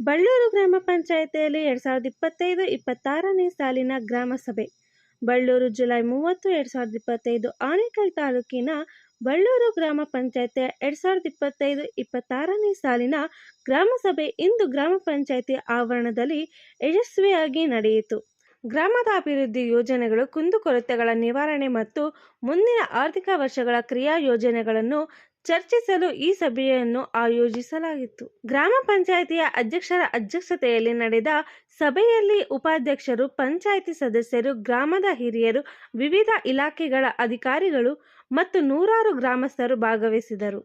ಬಳ್ಳೂರು ಗ್ರಾಮ ಪಂಚಾಯಿತಿಯಲ್ಲಿ ಎರಡ್ ಸಾವಿರದ ಇಪ್ಪತ್ತೈದು ಇಪ್ಪತ್ತಾರನೇ ಸಾಲಿನ ಗ್ರಾಮ ಸಭೆ. ಬಳ್ಳೂರು ಜುಲೈ ಮೂವತ್ತು, ಎರಡು ಸಾವಿರದ ಇಪ್ಪತ್ತೈದು ಆನೇಕಲ್ ತಾಲೂಕಿನ ಬಳ್ಳೂರು ಗ್ರಾಮ ಪಂಚಾಯಿತಿಯ ಎರಡ್ ಸಾವಿರದ ಇಪ್ಪತ್ತೈದು ಇಪ್ಪತ್ತಾರನೇ ಸಾಲಿನ ಗ್ರಾಮ ಸಭೆ ಇಂದು ಗ್ರಾಮ ಪಂಚಾಯಿತಿ ಆವರಣದಲ್ಲಿ ಯಶಸ್ವಿಯಾಗಿ ನಡೆಯಿತು. ಗ್ರಾಮದ ಅಭಿವೃದ್ಧಿ ಯೋಜನೆಗಳು ಕುಂದುಕೊರತೆಗಳ ನಿವಾರಣೆ ಮತ್ತು ಮುಂದಿನ ಆರ್ಥಿಕ ವರ್ಷಗಳ ಕ್ರಿಯಾ ಯೋಜನೆಗಳನ್ನು ಚರ್ಚಿಸಲು ಈ ಸಭೆಯನ್ನು ಆಯೋಜಿಸಲಾಗಿತ್ತು. ಗ್ರಾಮ ಪಂಚಾಯಿತಿಯ ಅಧ್ಯಕ್ಷರ ಅಧ್ಯಕ್ಷತೆಯಲ್ಲಿ ನಡೆದ ಸಭೆಯಲ್ಲಿ ಉಪಾಧ್ಯಕ್ಷರು, ಪಂಚಾಯಿತಿ ಸದಸ್ಯರು, ಗ್ರಾಮದ ಹಿರಿಯರು, ವಿವಿಧ ಇಲಾಖೆಗಳ ಅಧಿಕಾರಿಗಳು ಮತ್ತು ನೂರಾರು ಗ್ರಾಮಸ್ಥರು ಭಾಗವಹಿಸಿದರು.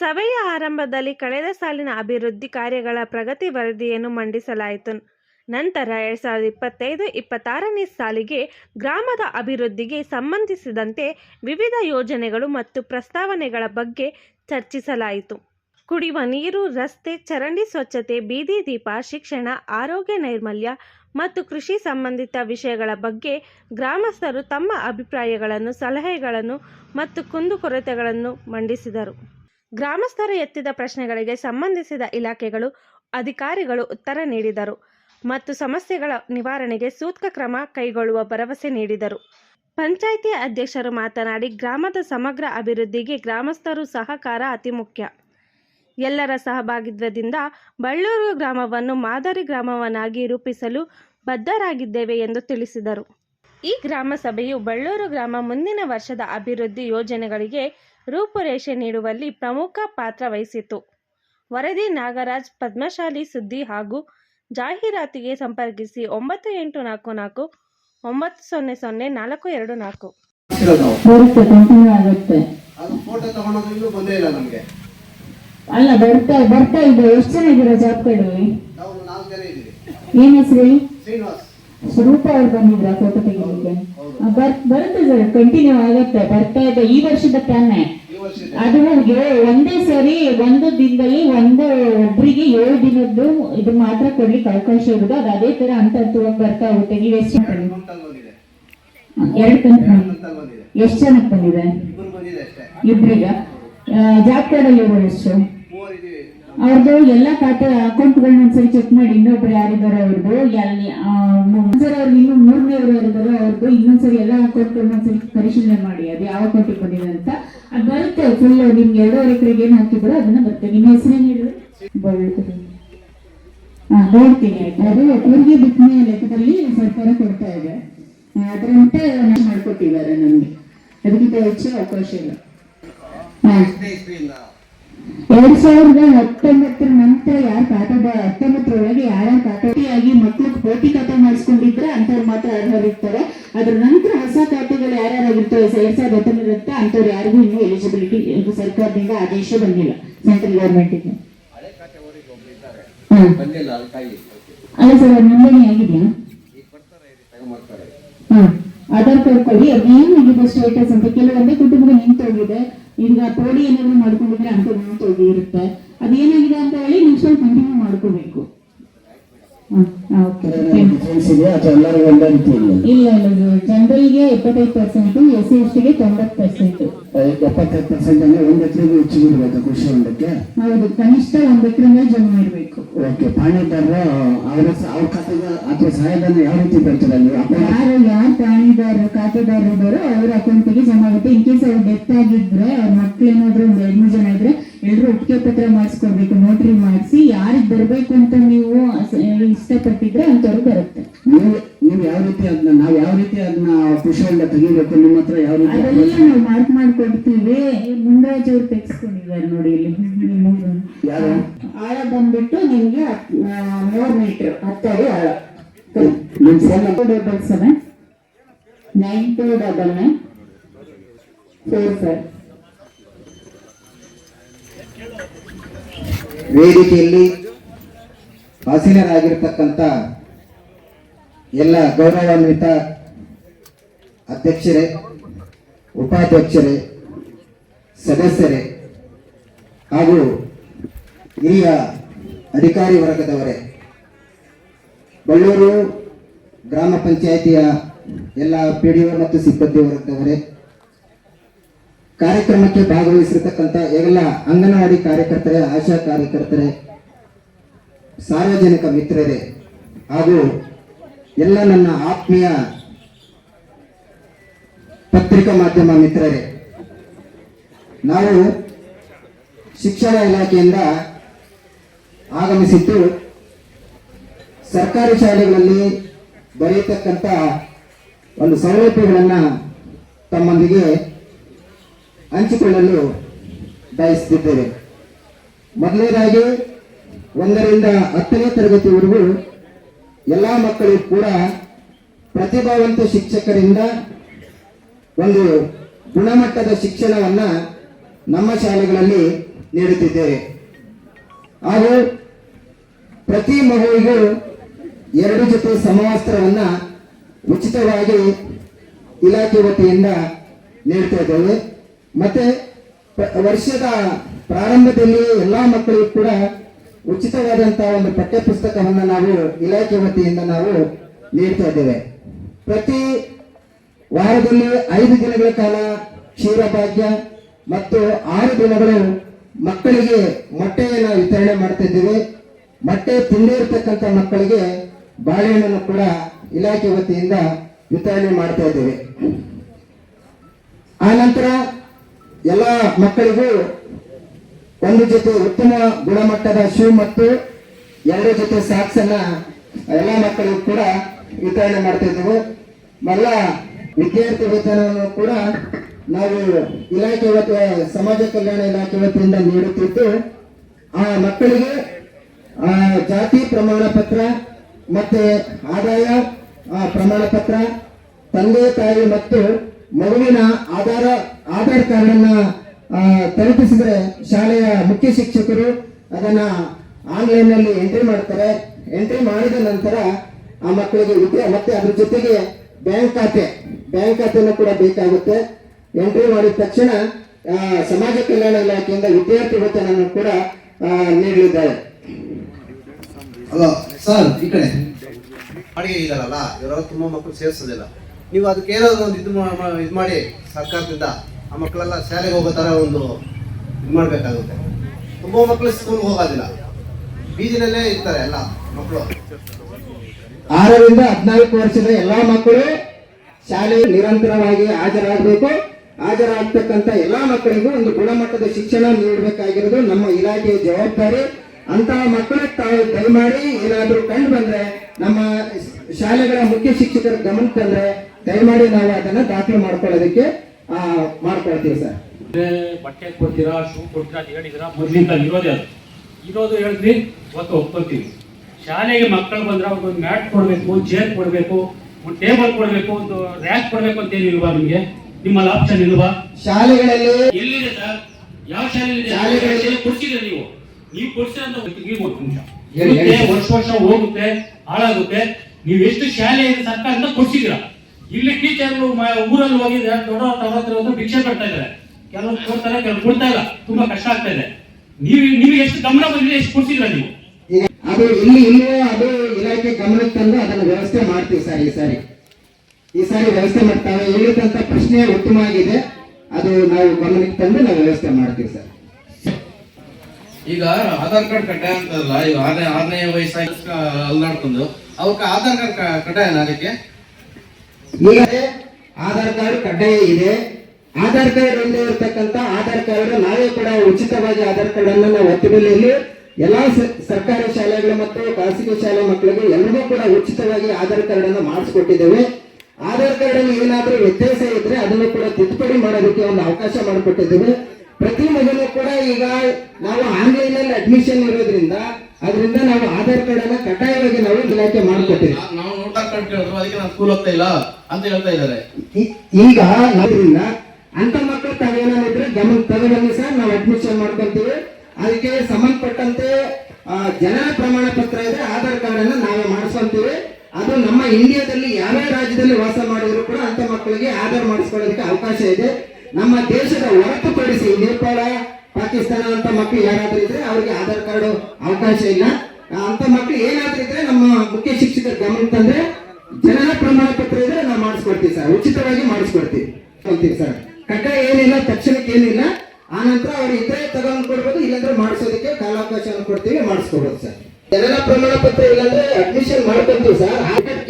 ಸಭೆಯ ಆರಂಭದಲ್ಲಿ ಕಳೆದ ಸಾಲಿನ ಅಭಿವೃದ್ಧಿ ಕಾರ್ಯಗಳ ಪ್ರಗತಿ ವರದಿಯನ್ನು ಮಂಡಿಸಲಾಯಿತು. ನಂತರ ಎರಡ್ ಸಾವಿರದ ಇಪ್ಪತ್ತೈದು, ಇಪ್ಪತ್ತಾರನೇ ಸಾಲಿಗೆ ಗ್ರಾಮದ ಅಭಿವೃದ್ಧಿಗೆ ಸಂಬಂಧಿಸಿದಂತೆ ವಿವಿಧ ಯೋಜನೆಗಳು ಮತ್ತು ಪ್ರಸ್ತಾವನೆಗಳ ಬಗ್ಗೆ ಚರ್ಚಿಸಲಾಯಿತು. ಕುಡಿಯುವ ನೀರು, ರಸ್ತೆ, ಚರಂಡಿ ಸ್ವಚ್ಛತೆ, ಬೀದಿ ದೀಪ, ಶಿಕ್ಷಣ, ಆರೋಗ್ಯ ನೈರ್ಮಲ್ಯ ಮತ್ತು ಕೃಷಿ ಸಂಬಂಧಿತ ವಿಷಯಗಳ ಬಗ್ಗೆ ಗ್ರಾಮಸ್ಥರು ತಮ್ಮ ಅಭಿಪ್ರಾಯಗಳನ್ನು, ಸಲಹೆಗಳನ್ನು ಮತ್ತು ಕುಂದುಕೊರತೆಗಳನ್ನು ಮಂಡಿಸಿದರು. ಗ್ರಾಮಸ್ಥರು ಎತ್ತಿದ ಪ್ರಶ್ನೆಗಳಿಗೆ ಸಂಬಂಧಿಸಿದ ಇಲಾಖೆಗಳು ಅಧಿಕಾರಿಗಳು ಉತ್ತರ ನೀಡಿದರು. ಮತ್ತು ಸಮಸ್ಯೆಗಳ ನಿವಾರಣೆಗೆ ಸೂಕ್ತ ಕ್ರಮ ಕೈಗೊಳ್ಳುವ ಭರವಸೆ ನೀಡಿದರು. ಪಂಚಾಯಿತಿ ಅಧ್ಯಕ್ಷರು ಮಾತನಾಡಿ, ಗ್ರಾಮದ ಸಮಗ್ರ ಅಭಿವೃದ್ಧಿಗೆ ಗ್ರಾಮಸ್ಥರು ಸಹಕಾರ ಅತಿ ಮುಖ್ಯ. ಎಲ್ಲರ ಸಹಭಾಗಿತ್ವದಿಂದ ಬಳ್ಳೂರು ಗ್ರಾಮವನ್ನು ಮಾದರಿ ಗ್ರಾಮವನ್ನಾಗಿ ರೂಪಿಸಲು ಬದ್ಧರಾಗಿದ್ದೇವೆ ಎಂದು ತಿಳಿಸಿದರು. ಈ ಗ್ರಾಮ ಸಭೆಯು ಬಳ್ಳೂರು ಗ್ರಾಮ ಮುಂದಿನ ವರ್ಷದ ಅಭಿವೃದ್ಧಿ ಯೋಜನೆಗಳಿಗೆ ರೂಪುರೇಷೆ ನೀಡುವಲ್ಲಿ ಪ್ರಮುಖ ಪಾತ್ರ ವಹಿಸಿತು. ವರದಿ ನಾಗರಾಜ್, ಪದ್ಮಶಾಲಿ ಸುದ್ದಿ ಹಾಗೂ ಜಾಹೀರಾತಿಗೆ ಸಂಪರ್ಕಿಸಿ ಒಂಬತ್ತು ಎಂಟು ನಾಲ್ಕು ನಾಲ್ಕು ಒಂಬತ್ತು ಸೊನ್ನೆ ಸೊನ್ನೆ ನಾಲ್ಕು ಎರಡು ನಾಲ್ಕು. ಬರುತ್ತೆ ಕಂಟಿನ್ಯೂ ಆಗುತ್ತೆ. ಅದು ಫೋಟೋ ತಗೊಂಡೋದು ಇನ್ನೂ ಬಂದೇ ಇಲ್ಲ ನಮಗೆ. ಅಲ್ಲ ಬರ್ತಾ ಬರ್ತಾ ಇದೆ ಎಷ್ಟು ಜನ ಇದ್ದೀರಾ ಜಾಬ್ ಕಾರ್ಡಲ್ಲಿ ನಾವು ನಾಲ್ಕು ಜನ ಇದ್ದೀವಿ. ಏನ್ ಹೆಸರು? ಶ್ರೀನಿವಾಸ್. ಸ್ವರೂಪ ಅವ್ರು ಬಂದಿದ್ರ ಫೋಟೋ ತೆಗಿಲಿಕ್ಕೆ? ಬರ್- ಬರುತ್ತೆ ಸರ್ ಕಂಟಿನ್ಯೂ ಆಗುತ್ತೆ. ಬರ್ತಾ ಇದೆ ಈ ವರ್ಷದ ವರ್ಷ ಅದು ಒಂದೇ ಸರಿ ಒಂದು ದಿನದಲ್ಲಿ ಒಂದು ಒಬ್ಬರಿಗೆ ಏಳು ದಿನದ್ದು ಇದು ಮಾತ್ರ ಕೊಡ್ಲಿಕ್ಕೆ ಅವಕಾಶ ಇರೋದು ಅದು ಅದೇ ತರ ಅಂತ ತಗೊಂಡ್ ಬರ್ತಾ ಹೋಗುತ್ತೆ. ನೀವು ಎಷ್ಟು ಎರಡು ಕಂತು ಎಷ್ಟು ಜನಕ್ಕೆ ಬಂದಿದೆ? ಇಬ್ಬರಿಗ? ಜಾಬ್ ಎಷ್ಟು? ಅವ್ರದ್ದು ಎಲ್ಲ ಖಾತೆ ಅಕೌಂಟ್ಗಳನ್ನ ಒಂದ್ಸರಿ ಚೆಕ್ ಮಾಡಿ ಇನ್ನೊಬ್ರು ಯಾರಿದ್ದಾರೆ ಅವ್ರದ್ದು ಸರ್ ಅವ್ರಿಗೆ ಇನ್ನು ಅವರು ಯಾರಿದ್ದಾರೆ ಅವ್ರದ್ದು ಇನ್ನೊಂದ್ಸರಿ ಎಲ್ಲ ಅಕೌಂಟ್ಗಳನ್ನ ಒಂದ್ಸರಿ ಪರಿಶೀಲನೆ ಮಾಡಿ ಅದು ಯಾವ ಅಕೌಂಟಿಗೆ ಬಂದಿದೆ ಅಂತ. ಅದು ಬರುತ್ತೆ ಫುಲ್ ನಿಮ್ಗೆ ಎರಡೂವರೆ ಎಕರೆಗೆ ಏನು ಹಾಕಿದ್ರು ಅದನ್ನ ಬರುತ್ತೆ. ನಿಮ್ಮ ಹೆಸರೇನು ಹೇಳಿದ್ರೆ? ಹಾ ನೋಡ್ತೀನಿ ಆಯ್ತು. ಅದು ಅವರಿಗೆ ಬಿತ್ತನೆ ಲೆಕ್ಕದಲ್ಲಿ ಸರ್ಕಾರ ಕೊಡ್ತಾ ಇದೆ. ಅದರಂತೆ ಮಾಡ್ಕೊಟ್ಟಿದ್ದಾರೆ ನಮ್ಗೆ. ಅದಕ್ಕಿಂತ ಹೆಚ್ಚು ಅವಕಾಶ ಇಲ್ಲ. ಎರಡ್ ಸಾವಿರದ ಹತ್ತೊಂಬತ್ತರ ನಂತರ ಯಾರು ಖಾತಾದ ಹತ್ತೊಂಬತ್ತರೊಳಗೆ ಯಾರ್ಯಾರು ಖಾತೆಯಾಗಿ ಮಕ್ಕಳು ಪೋಟಿ ಖಾತೆ ಮಾಡಿಸ್ಕೊಂಡಿದ್ರೆ ಅಂತವ್ರು ಮಾತ್ರ ಅರ್ಹರಿರ್ತಾರೆ ಅದ್ರ ನಂತರ ಹೊಸ ಖಾತೆಗಳು ಯಾರ್ಯಾರಾಗಿರ್ತವೆ ಎರಡ್ ಸಾವಿರದ ಹತ್ತೊಂಬತ್ತ ಅಂತವ್ರು ಯಾರಿಗೂ ಇನ್ನೂ ಎಲಿಜಿಬಿಲಿಟಿ ಸರ್ಕಾರದಿಂದ ಆದೇಶ ಬಂದಿಲ್ಲ. ಸೆಂಟ್ರಲ್ ಬಂದಿಲ್ಲ ಅದಕ್ಕಾಗಿ ಅಲ್ಲ ಸರ್ ನೋಂದಣಿ ಆಗಿದೆಯಾ? ಆಧಾರ್ ಕಾರ್ಡ್ ಕೊಡಿ. ಅದೇನಾಗಿದೆ ಸ್ಟೇಟಸ್ ಅಂತ? ಕೆಲವೊಂದೇ ಕುಟುಂಬದ ನಿಂತೋಗಿದೆ ಈಗ ತೋಡಿ ಏನಾದ್ರು ಮಾಡ್ಕೊಂಡಿದ್ರೆ ಅಂತ ಇರುತ್ತೆ ಅದೇನಾಗಿದೆ ಅಂತ ಹೇಳಿ ನೀವು ಸ್ವಲ್ಪ ಕಂಟಿನ್ಯೂ ಮಾಡ್ಕೋಬೇಕು. ಇಲ್ಲ ಇಲ್ಲ ಜನರಲ್ಗೆ ಪರ್ಸೆಂಟ್ ಎಸ್ ಸಿ ತೊಂಬತ್ತು ಪರ್ಸೆಂಟ್ ಎಪ್ಪತ್ತೈದು ಪರ್ಸೆಂಟ್ ಅಂದ್ರೆ ಒಂದು ಎಕರೆಗೂ ಕೃಷಿ ಹೊಂಡಕ್ಕೆ? ಹೌದು ಕನಿಷ್ಠ ಒಂದು ಎಕರೆ ಮೇಲೆ ಜಮಾ ಇರಬೇಕು ಓಕೆ ಪಾಣಿದಾರರು ಅವರ ಅವ್ರ ಖಾತೆಗೆ ಅಥವಾ ಸಹಾಯಧನ ಯಾವ ರೀತಿ ಬರ್ತಾರೆ ನೀವು ಅಕೌಂಟ್ ಯಾರು ಯಾರು ಪ್ರಾಣಿದಾರರು ಖಾತೆದಾರರು ಇದ್ದಾರೋ ಅವ್ರ ಅಕೌಂಟಿಗೆ ಜಮಾ ಆಗುತ್ತೆ. ಇನ್ ಕೇಸ್ ಅವ್ರು ಡೆತ್ ಆಗಿದ್ರೆ ಅವ್ರ ಮಕ್ಳು ಏನಾದ್ರು ಒಂದು ಎರಡು ಮೂರು ಜನ ಇದ್ರೆ ಎಲ್ಲರೂ ಒಪ್ಪಿಗೆ ಪತ್ರ ಮಾಡಿಸ್ಕೊಳ್ಬೇಕು ನೋಟ್ರಿ ಮಾಡಿಸಿ ಯಾರಿಗೆ ಬರಬೇಕು ಅಂತ ನೀವು ಇಷ್ಟಪಟ್ಟಿದ್ರೆ ಅಂತವ್ರು ಬರುತ್ತೆ. ನೀವು ನೀವು ಯಾವ ರೀತಿ ಅದನ್ನ ನಾವು ಯಾವ ರೀತಿ ಅದನ್ನ ಖುಷಿಯಿಂದ ತೆಗಿಬೇಕು ನಿಮ್ಮ ಹತ್ರ ಯಾವ ರೀತಿ ಅದೆಲ್ಲ ನಾವು ಮಾರ್ಕ್ ಮಾಡ್ಕೊಡ್ತೀವಿ ಮುಂದಾಜ್ ಅವ್ರು ತೆಗೆಸ್ಕೊಂಡಿದ್ದಾರೆ ನೋಡಿ ಇಲ್ಲಿ. ಯಾರು? ಆಳ ಬಂದ್ಬಿಟ್ಟು ನಿಮ್ಗೆ ಮೂರ್ ಮೀಟರ್ ಹತ್ತಡಿ ಆಳ. ನಿಮ್ಮ phone number double seven nine two double nine four five ವೇದಿಕೆಯಲ್ಲಿ ಆಸೀನರಾಗಿರ್ತಕ್ಕಂಥ ಎಲ್ಲ ಗೌರವಾನ್ವಿತ ಅಧ್ಯಕ್ಷರೇ, ಉಪಾಧ್ಯಕ್ಷರೇ, ಸದಸ್ಯರೇ ಹಾಗೂ ಹಿರಿಯ ಅಧಿಕಾರಿ ವರ್ಗದವರೇ, ಬಳ್ಳೂರು ಗ್ರಾಮ ಪಂಚಾಯಿತಿಯ ಎಲ್ಲ ಪಿ ಡಿ ಒ ಮತ್ತು ಸಿಬ್ಬಂದಿ ವರ್ಗದವರೇ ಕಾರ್ಯಕ್ರಮಕ್ಕೆ ಭಾಗವಹಿಸಿರ್ತಕ್ಕಂಥ ಎಲ್ಲ ಅಂಗನವಾಡಿ ಕಾರ್ಯಕರ್ತರೆ, ಆಶಾ ಕಾರ್ಯಕರ್ತರೆ, ಸಾರ್ವಜನಿಕ ಮಿತ್ರರೇ, ಹಾಗೂ ಎಲ್ಲ ನನ್ನ ಆತ್ಮೀಯ ಪತ್ರಿಕಾ ಮಾಧ್ಯಮ ಮಿತ್ರರೇ, ನಾವು ಶಿಕ್ಷಣ ಇಲಾಖೆಯಿಂದ ಆಗಮಿಸಿದ್ದು ಸರ್ಕಾರಿ ಶಾಲೆಗಳಲ್ಲಿ ದೊರೆಯತಕ್ಕಂಥ ಒಂದು ಸೌಲಭ್ಯಗಳನ್ನು ತಮ್ಮೊಂದಿಗೆ ಹಂಚಿಕೊಳ್ಳಲು ಬಯಸುತ್ತಿದ್ದೇವೆ. ಮೊದಲನೇದಾಗಿ, ಒಂದರಿಂದ ಹತ್ತನೇ ತರಗತಿವರೆಗೂ ಎಲ್ಲ ಮಕ್ಕಳು ಕೂಡ ಪ್ರತಿಭಾವಂತ ಶಿಕ್ಷಕರಿಂದ ಒಂದು ಗುಣಮಟ್ಟದ ಶಿಕ್ಷಣವನ್ನು ನಮ್ಮ ಶಾಲೆಗಳಲ್ಲಿ ನೀಡುತ್ತಿದ್ದೇವೆ. ಹಾಗೂ ಪ್ರತಿ ಮಗುವಿಗೂ ಎರಡು ಜೊತೆ ಸಮವಸ್ತ್ರವನ್ನು ಉಚಿತವಾಗಿ ಇಲಾಖೆ ವತಿಯಿಂದ ನೀಡ್ತಾ ಮತ್ತೆ ವರ್ಷದ ಪ್ರಾರಂಭದಲ್ಲಿ ಎಲ್ಲಾ ಮಕ್ಕಳಿಗೂ ಕೂಡ ಉಚಿತವಾದಂತಹ ಒಂದು ಪಠ್ಯ ಪುಸ್ತಕವನ್ನು ನಾವು ಇಲಾಖೆ ವತಿಯಿಂದ ನಾವು ನೀಡ್ತಾ ಇದ್ದೇವೆ. ಪ್ರತಿ ವಾರದಲ್ಲಿ ಐದು ದಿನಗಳ ಕಾಲ ಕ್ಷೀರಭಾಗ್ಯ ಮತ್ತು ಆರು ದಿನಗಳು ಮಕ್ಕಳಿಗೆ ಮೊಟ್ಟೆಯನ್ನು ವಿತರಣೆ ಮಾಡ್ತಾ ಇದ್ದೇವೆ. ಮೊಟ್ಟೆ ತಿಂದೇ ಮಕ್ಕಳಿಗೆ ಬಾಳೆಹಣ್ಣನ್ನು ಕೂಡ ಇಲಾಖೆ ವತಿಯಿಂದ ವಿತರಣೆ ಮಾಡ್ತಾ ಇದ್ದೇವೆ. ಆ ನಂತರ ಎಲ್ಲ ಮಕ್ಕಳಿಗೂ ಒಂದು ಜೊತೆ ಉತ್ತಮ ಗುಣಮಟ್ಟದ ಶೂ ಮತ್ತು ಎರಡು ಜೊತೆ ಸಾಕ್ಸ್ ಅನ್ನ ಎಲ್ಲ ಮಕ್ಕಳಿಗೂ ಕೂಡ ವಿತರಣೆ ಮಾಡ್ತಾ ಇದ್ದೇವೆ. ಎಲ್ಲ ವಿದ್ಯಾರ್ಥಿ ವೇತನವನ್ನು ಕೂಡ ನಾವು ಇಲಾಖೆ ವತಿಯ ಸಮಾಜ ಕಲ್ಯಾಣ ಇಲಾಖೆ ವತಿಯಿಂದ ನೀಡುತ್ತಿದ್ದು ಆ ಮಕ್ಕಳಿಗೆ ಆ, ಜಾತಿ ಪ್ರಮಾಣ ಪತ್ರ ಮತ್ತೆ ಆದಾಯ ಪ್ರಮಾಣ ಪತ್ರ ತಂದೆ ತಾಯಿ ಮತ್ತು ಮಗುವಿನ ಆಧಾರ ಆಧಾರ್ ಕಾರ್ಡ್ ಅನ್ನ ತಲುಪಿಸಿದ್ರೆ ಶಾಲೆಯ ಮುಖ್ಯ ಶಿಕ್ಷಕರು ಅದನ್ನ ಆನ್ಲೈನ್ನಲ್ಲಿ ಎಂಟ್ರಿ ಮಾಡ್ತಾರೆ. ಎಂಟ್ರಿ ಮಾಡಿದ ನಂತರ ಆ ಮಕ್ಕಳಿಗೆ ವಿದ್ಯೆ, ಮತ್ತೆ ಅದ್ರ ಜೊತೆಗೆ ಬ್ಯಾಂಕ್ ಖಾತೆ, ಬ್ಯಾಂಕ್ ಖಾತೆಯನ್ನು ಕೂಡ ಬೇಕಾಗುತ್ತೆ. ಎಂಟ್ರಿ ಮಾಡಿದ ತಕ್ಷಣ ಸಮಾಜ ಕಲ್ಯಾಣ ಇಲಾಖೆಯಿಂದ ವಿದ್ಯಾರ್ಥಿ ವೇತನವನ್ನು ಕೂಡ ನೀಡಲಿದ್ದಾರೆ. ಸರ್, ಈ ಕಡೆ. ಬಾಡಿಗೆ ಇದಾರಲ್ಲ ತುಂಬಾ ಮಕ್ಕಳು ಸೇರಿಸೋದಿಲ್ಲ. ನೀವು ಅದಕ್ಕೆ ಏನಾದ್ರು ಒಂದು ಇದು ಇದು ಮಾಡಿ ಸರ್ಕಾರದಿಂದ ಆ ಮಕ್ಕಳೆಲ್ಲ ಶಾಲೆಗೆ ಹೋಗೋ ಥರ ಒಂದು ಇದು ಮಾಡಬೇಕಾಗುತ್ತೆ. ತುಂಬಾ ಮಕ್ಕಳು ಸ್ಕೂಲ್ಗೆ ಹೋಗೋದಿಲ್ಲ. ಬೀದಿನಲ್ಲೇ ಇರ್ತಾರೆ ಎಲ್ಲ ಮಕ್ಕಳು. ಆರರಿಂದ ಹದಿನಾಲ್ಕು ವರ್ಷದ ಎಲ್ಲಾ ಮಕ್ಕಳು ಶಾಲೆ ನಿರಂತರವಾಗಿ ಹಾಜರಾಗಬೇಕು. ಹಾಜರಾಗ್ತಕ್ಕಂಥ ಎಲ್ಲಾ ಮಕ್ಕಳಿಗೂ ಒಂದು ಗುಣಮಟ್ಟದ ಶಿಕ್ಷಣ ನೀಡಬೇಕಾಗಿರೋದು ನಮ್ಮ ಇಲಾಖೆಯ ಜವಾಬ್ದಾರಿ. ಅಂತಹ ಮಕ್ಕಳು ತಾವು ದಯಮಾಡಿ ಏನಾದರೂ ಕಂಡು ಬಂದ್ರೆ ನಮ್ಮ ಶಾಲೆಗಳ ಮುಖ್ಯ ಶಿಕ್ಷಕರ ಗಮನ ತಂದ್ರೆ ದಯಮಾಡಿ ನಾವು ಅದನ್ನ ದಾಖಲು ಮಾಡ್ಕೊಳ್ಳೋದಕ್ಕೆ ಆ, ಇದ್ದೀವಿ ಸರ್. ಬಟ್ಟೆ ಕೊಡ್ತೀರಾ ಶೂ ಕೊಡ್ತೀರಾ ಅಂತ ಹೇಳಿದಿರಾ ಮೊದಲಿಂದ ಇರೋದೇ ಅದು. ಇರೋದು ಹೇಳಿದ್ವಿ ಇವತ್ತು ಒಪ್ಕೊತೀವಿ ಶಾಲೆಗೆ ಮಕ್ಕಳು ಬಂದ್ರೆ ಅವ್ರಿಗೊಂದು ಮ್ಯಾಟ್ ಕೊಡಬೇಕು ಚೇರ್ ಕೊಡಬೇಕು ಒಂದು ಟೇಬಲ್ ಕೊಡಬೇಕು ಒಂದು ರ್ಯಾಕ್ ಕೊಡಬೇಕು ಅಂತ ಏನಿಲ್ವಾ ನಿಮಗೆ? ನಿಮ್ಮಲ್ಲಿ ಆಪ್ಷನ್ ಇಲ್ವಾ? ಶಾಲೆಗಳಲ್ಲಿ ಎಲ್ಲಿದೆ ಸರ್? ಯಾವ ಶಾಲೆಯಲ್ಲಿ ಶಾಲೆಗಳಲ್ಲಿ- ಕೊಡ್ಸಿದ್ರೆ ನೀವು. ನೀವು ಒಂದು. ಇರುತ್ತೆ, ವರ್ಷ ವರ್ಷ ಹೋಗುತ್ತೆ ಹಾಳಾಗುತ್ತೆ. ನೀವು ಎಷ್ಟು ಶಾಲೆ ಇದೆ ಸರ್ಕಾರದಿಂದ ಕೊಡ್ಸಿದ್ದೀರಾ ಇಲ್ಲಿ ಟೀಚರ್ಗಳು ಊರಲ್ಲಿ ಹೋಗಿ ದೊಡ್ಡ ತಗೋತಿರೋದು ಭಿಕ್ಷೆ ಕೊಡ್ತಾ ಇದ್ದಾರೆ. ಕೆಲವು ಕೊಡ್ತಾರೆ ಕೆಲವು ಕೊಡ್ತಾ ಇಲ್ಲ. ತುಂಬಾ ಕಷ್ಟ ಆಗ್ತಾ ಇದೆ. ನೀವು ನಿಮಗೆ ಎಷ್ಟು ಗಮನ ಬಂದಿದೆ ಎಷ್ಟು ಕೊಡ್ಸಿದ್ರ ನೀವು? ಅದು ಇಲ್ಲಿ ಇಲ್ಲೇ ಅದು ಇಲಾಖೆ ಗಮನಕ್ಕೆ ತಂದು ಅದನ್ನ ವ್ಯವಸ್ಥೆ ಮಾಡ್ತೀವಿ ಸರ್ ಈ ಸಾರಿ. ಈ ಸಾರಿ ವ್ಯವಸ್ಥೆ ಮಾಡ್ತಾವೆ ಹೇಳಿದಂತ ಪ್ರಶ್ನೆ ಉತ್ತಮವಾಗಿದೆ ಅದು ನಾವು ಗಮನಕ್ಕೆ ತಂದು ನಾವು ವ್ಯವಸ್ಥೆ ಮಾಡ್ತೀವಿ ಸರ್. ಈಗ ಆಧಾರ್ ಕಾರ್ಡ್ ಕಡ್ಡಾಯ ಅಂತಲ್ಲ ಈಗ ಆರನೇ ಆರನೇ ವಯಸ್ಸಾಗಿ ಅಲ್ಲಾಡ್ಕೊಂಡು ಅವಕ್ಕೆ ಆಧಾರ್ ಕಾರ್ಡ್ ಕಡ್ಡಾಯ ಕಡ್ಡಾಯನ ಅದಕ್ಕೆ? ಆಧಾರ್ ಕಾರ್ಡ್ ಕಡ್ಡಾಯ ಇದೆ. ಆಧಾರ್ ಕಾರ್ಡ್ ಇಲ್ಲದೆ ಇರತಕ್ಕಂತ ಆಧಾರ್ ಕಾರ್ಡ್ ನಾವೇ ಕೂಡ ಉಚಿತವಾಗಿ ಆಧಾರ್ ಕಾರ್ಡ್ ಅನ್ನು ನಾವು ಹೊತ್ತಬೆಲೆಯಲ್ಲಿ ಎಲ್ಲಾ ಸರ್ಕಾರಿ ಶಾಲೆಗಳು ಮತ್ತು ಖಾಸಗಿ ಶಾಲೆ ಮಕ್ಕಳಿಗೆ ಎಲ್ಲರಿಗೂ ಕೂಡ ಉಚಿತವಾಗಿ ಆಧಾರ್ ಕಾರ್ಡ್ ಅನ್ನು ಮಾಡಿಸ್ಕೊಟ್ಟಿದ್ದೇವೆ. ಆಧಾರ್ ಕಾರ್ಡ್ ಅಲ್ಲಿ ಏನಾದ್ರೂ ವ್ಯತ್ಯಾಸ ಇದ್ರೆ ಅದನ್ನು ಕೂಡ ತಿದ್ದುಪಡಿ ಮಾಡೋದಕ್ಕೆ ಒಂದು ಅವಕಾಶ ಮಾಡಿಕೊಟ್ಟಿದ್ದೇವೆ. ಪ್ರತಿ ಮಗನೂ ಕೂಡ ಈಗ ನಾವು ಆನ್ಲೈನ್ ಅಲ್ಲಿ ಅಡ್ಮಿಷನ್ ಇರೋದ್ರಿಂದ ಅದರಿಂದ ನಾವು ಆಧಾರ್ ಕಾರ್ಡ್ ಅನ್ನ ಕಡ್ಡಾಯವಾಗಿ ನಾವು ಇಲಾಖೆ ಮಾಡ್ಕೊತೀವಿ ನಾವು ನೋಡ್ತಾ ಅದಕ್ಕೆ ನಾನು ಸ್ಕೂಲ್ ಹೋಗ್ತಾ ಇಲ್ಲ ಅಂತ ಹೇಳ್ತಾ ಇದ್ದಾರೆ. ಈಗ ನಾವಿಂದ ಅಂತ ಮಕ್ಕಳು ತಾವೇನಿದ್ರೆ ಗಮನ ತಗೊಂಡು ಸರ್ ನಾವು ಅಡ್ಮಿಷನ್ ಮಾಡ್ಕೊಂತೀವಿ ಅದಕ್ಕೆ ಸಂಬಂಧಪಟ್ಟಂತೆ ಜನನ ಪ್ರಮಾಣ ಪತ್ರ ಇದೆ ಆಧಾರ್ ಕಾರ್ಡ್ ಅನ್ನ ನಾವೇ ಮಾಡಿಸ್ಕೊಂತೀವಿ ಅದು ನಮ್ಮ ಇಂಡಿಯಾದಲ್ಲಿ ಯಾವ ರಾಜ್ಯದಲ್ಲಿ ವಾಸ ಮಾಡಿದ್ರು ಕೂಡ ಅಂತ ಮಕ್ಕಳಿಗೆ ಆಧಾರ್ ಮಾಡಿಸ್ಕೊಳ್ಳೋದಕ್ಕೆ ಅವಕಾಶ ಇದೆ. ನಮ್ಮ ದೇಶದ ಹೊರತುಪಡಿಸಿ ನೇಪಾಳ ಪಾಕಿಸ್ತಾನ ಅಂತ ಮಕ್ಕಳು ಯಾರಾದ್ರೂ ಇದ್ರೆ ಅವ್ರಿಗೆ ಆಧಾರ್ ಕಾರ್ಡ್ ಅವಕಾಶ ಇಲ್ಲ. ಅಂತ ಮಕ್ಕಳು ಏನಾದ್ರೂ ಇದ್ರೆ ನಮ್ಮ ಮುಖ್ಯ ಶಿಕ್ಷಕರ ಗಮನ ತಂದ್ರೆ ಜನನ ಪ್ರಮಾಣ ಪತ್ರ ಇದ್ರೆ ನಾವು ಮಾಡಿಸ್ಕೊಡ್ತೀವಿ ಸರ್. ಉಚಿತವಾಗಿ ಮಾಡಿಸ್ಕೊಡ್ತೀವಿ. ಸರ್. ಕಡ್ಡಾಯ ಏನಿಲ್ಲ ತಕ್ಷಣಕ್ಕೆ ಏನಿಲ್ಲ. ಆ ನಂತರ ಅವ್ರು ಇದ್ರೆ ತಗೊಂಡ್ ಕೊಡ್ಬೋದು ಇಲ್ಲಾಂದ್ರೆ ಮಾಡಿಸೋದಕ್ಕೆ ಕಾಲಾವಕಾಶವನ್ನು ಕೊಡ್ತೀವಿ ಮಾಡಿಸ್ಕೊಡ್ಬೋದು ಸರ್. ಜನನ ಪ್ರಮಾಣ ಪತ್ರ ಇಲ್ಲಾಂದ್ರೆ ಅಡ್ಮಿಷನ್ ಮಾಡ್ಕೊಂತೀವಿ ಸರ್.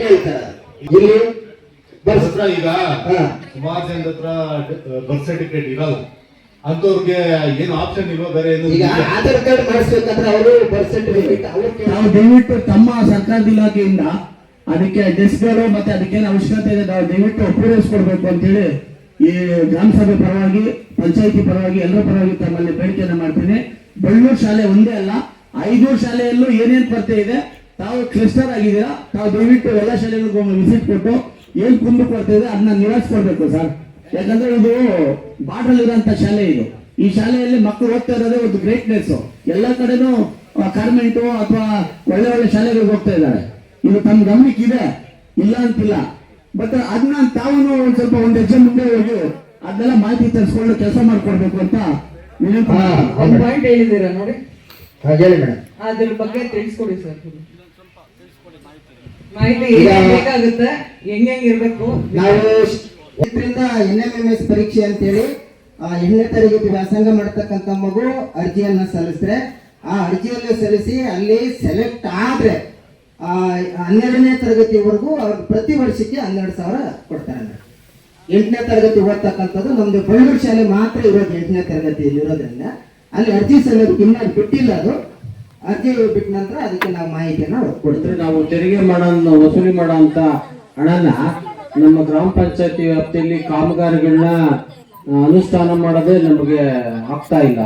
ಕೇಳ್ತಾರ ಇಲ್ಲಿ ಈಗ. ಸುಮಾರು ಜನರ ಹತ್ರ ಬರ್ತ್ ಸರ್ಟಿಫಿಕೇಟ್ ಇರಲ್ಲ ಅಂತವ್ರಿಗೆ ಏನು ಆಪ್ಷನ್ ಇಲ್ವಾ? ಬೇರೆ ಏನು ಈಗ ಆಧಾರ್ ಕಾರ್ಡ್ ಮಾಡಿಸ್ಬೇಕಂದ್ರೆ ಅವರು ಪರ್ಸೆಂಟ್ ಸರ್ಟಿಫಿಕೇಟ್ ನಾವು ದಯವಿಟ್ಟು ತಮ್ಮ ಸರ್ಕಾರದ ಇಲಾಖೆಯಿಂದ ಅದಕ್ಕೆ ಡೆಸ್ಕ್ಗಳು ಮತ್ತೆ ಅದಕ್ಕೇನು ಅವಶ್ಯಕತೆ ಇದೆ ನಾವು ದಯವಿಟ್ಟು ಪೂರೈಸ್ಕೊಡ್ಬೇಕು ಅಂತೇಳಿ ಈ ಗ್ರಾಮ ಸಭೆ ಪರವಾಗಿ ಪಂಚಾಯತಿ ಪರವಾಗಿ ಎಲ್ಲರ ಪರವಾಗಿ ತಮ್ಮಲ್ಲಿ ಬೇಡಿಕೆಯನ್ನು ಮಾಡ್ತೀನಿ. ಬೆಳ್ಳೂರು ಶಾಲೆ ಒಂದೇ ಅಲ್ಲ ಐದೂರು ಶಾಲೆಯಲ್ಲೂ ಏನೇನು ಕೊರತೆ ಇದೆ ತಾವು ಕ್ಲಸ್ಟರ್ ಆಗಿದ್ದೀರಾ ತಾವು ದಯವಿಟ್ಟು ಎಲ್ಲ ಶಾಲೆಗಳಿಗೂ ಒಮ್ಮೆ ವಿಸಿಟ್ ಕೊಟ್ಟು ಏನು ಕುಂದು ಕೊರತೆ ಇದೆ ಅದನ್ನ ನಿವಾರಿಸ್ಕೊಡ್ಬೇಕು ಸರ್. ಯಾಕಂದ್ರೆ ಇದು ಬಾಟಲ್ ಇರುವಂತ ಶಾಲೆ ಇದು. ಈ ಶಾಲೆಯಲ್ಲಿ ಮಕ್ಕಳು ಓದ್ತಾ ಇರೋದೇ ಒಂದು ಗ್ರೇಟ್ನೆಸ್ ಎಲ್ಲ ಕಡೆನೂ ಕಾರ್ಮೆಂಟು ಅಥವಾ ಒಳ್ಳೆ ಒಳ್ಳೆ ಶಾಲೆಗಳಿಗೆ ಹೋಗ್ತಾ ಇದ್ದಾರೆ. ಇದು ತಮ್ಮ ಗಮನಕ್ಕೆ ಇದೆ ಇಲ್ಲ ಅಂತಿಲ್ಲ. ಬಟ್ ಅದನ್ನ ತಾವು ಒಂದ್ ಸ್ವಲ್ಪ ಒಂದ್ ಹೆಜ್ಜೆ ಮುಂದೆ ಹೋಗಿ ಅದನ್ನೆಲ್ಲ ಮಾಹಿತಿ ತರಿಸ್ಕೊಂಡು ಕೆಲಸ ಮಾಡ್ಕೊಡ್ಬೇಕು ಅಂತ ಒಂದು ಪಾಯಿಂಟ್ ಹೇಳಿದ್ದೀರಾ ನೋಡಿ? ಹೇಳಿ ಮೇಡಮ್ ಅದ್ರ ಬಗ್ಗೆ ತಿಳಿಸ್ಕೊಡಿ ಸರ್. ಮಾಹಿತಿ. ಬೇಕಾಗುತ್ತೆ ಹೆಂಗ್ ಹೆಂಗ್ ಇರ್ಬೇಕು? ನಾವು ಇದರಿಂದ ಎನ್ ಎಂ ಎಂ ಎಸ್ ಪರೀಕ್ಷೆ ಅಂತೇಳಿ ಎಂಟನೇ ತರಗತಿ ವ್ಯಾಸಂಗ ಮಾಡತಕ್ಕಂತ ಮಗು ಅರ್ಜಿಯನ್ನ ಸಲ್ಲಿಸಿದ್ರೆ, ಆ ಅರ್ಜಿಯನ್ನು ಸಲ್ಲಿಸಿ ಅಲ್ಲಿ ಸೆಲೆಕ್ಟ್ ಆದ್ರೆ ಹನ್ನೆರಡನೇ ತರಗತಿವರೆಗೂ ಅವ್ರು ಪ್ರತಿ ವರ್ಷಕ್ಕೆ ಹನ್ನೆರಡು ಸಾವಿರ ಕೊಡ್ತಾರೆ ಎಂಟನೇ ತರಗತಿ ಓದ್ತಕ್ಕಂಥದ್ದು ನಮ್ದು ಬಳ್ಳೂರು ಶಾಲೆ ಮಾತ್ರ ಇರೋದು ಎಂಟನೇ ತರಗತಿಯಲ್ಲಿ ಇರೋದ್ರಿಂದ. ಅಲ್ಲಿ ಅರ್ಜಿ ಸಲ್ಲಿಸಿ ಇನ್ನೂ ಬಿಟ್ಟಿಲ್ಲ ಅದು. ಅರ್ಜಿ ಬಿಟ್ಟ ನಂತರ ಅದಕ್ಕೆ ನಾವು ಮಾಹಿತಿಯನ್ನ ಕೊಡ್ತೀವಿ. ನಾವು ತೆರಿಗೆ ಮಾಡೋ, ವಸೂಲಿ ಮಾಡೋ ಅಂತ ಹಣನ ನಮ್ಮ ಗ್ರಾಮ ಪಂಚಾಯತಿ ವ್ಯಾಪ್ತಿಯಲ್ಲಿ ಕಾಮಗಾರಿಗಳನ್ನ ಅನುಷ್ಠಾನ ಮಾಡೋದೇ ನಮಗೆ ಆಗ್ತಾ ಇಲ್ಲ.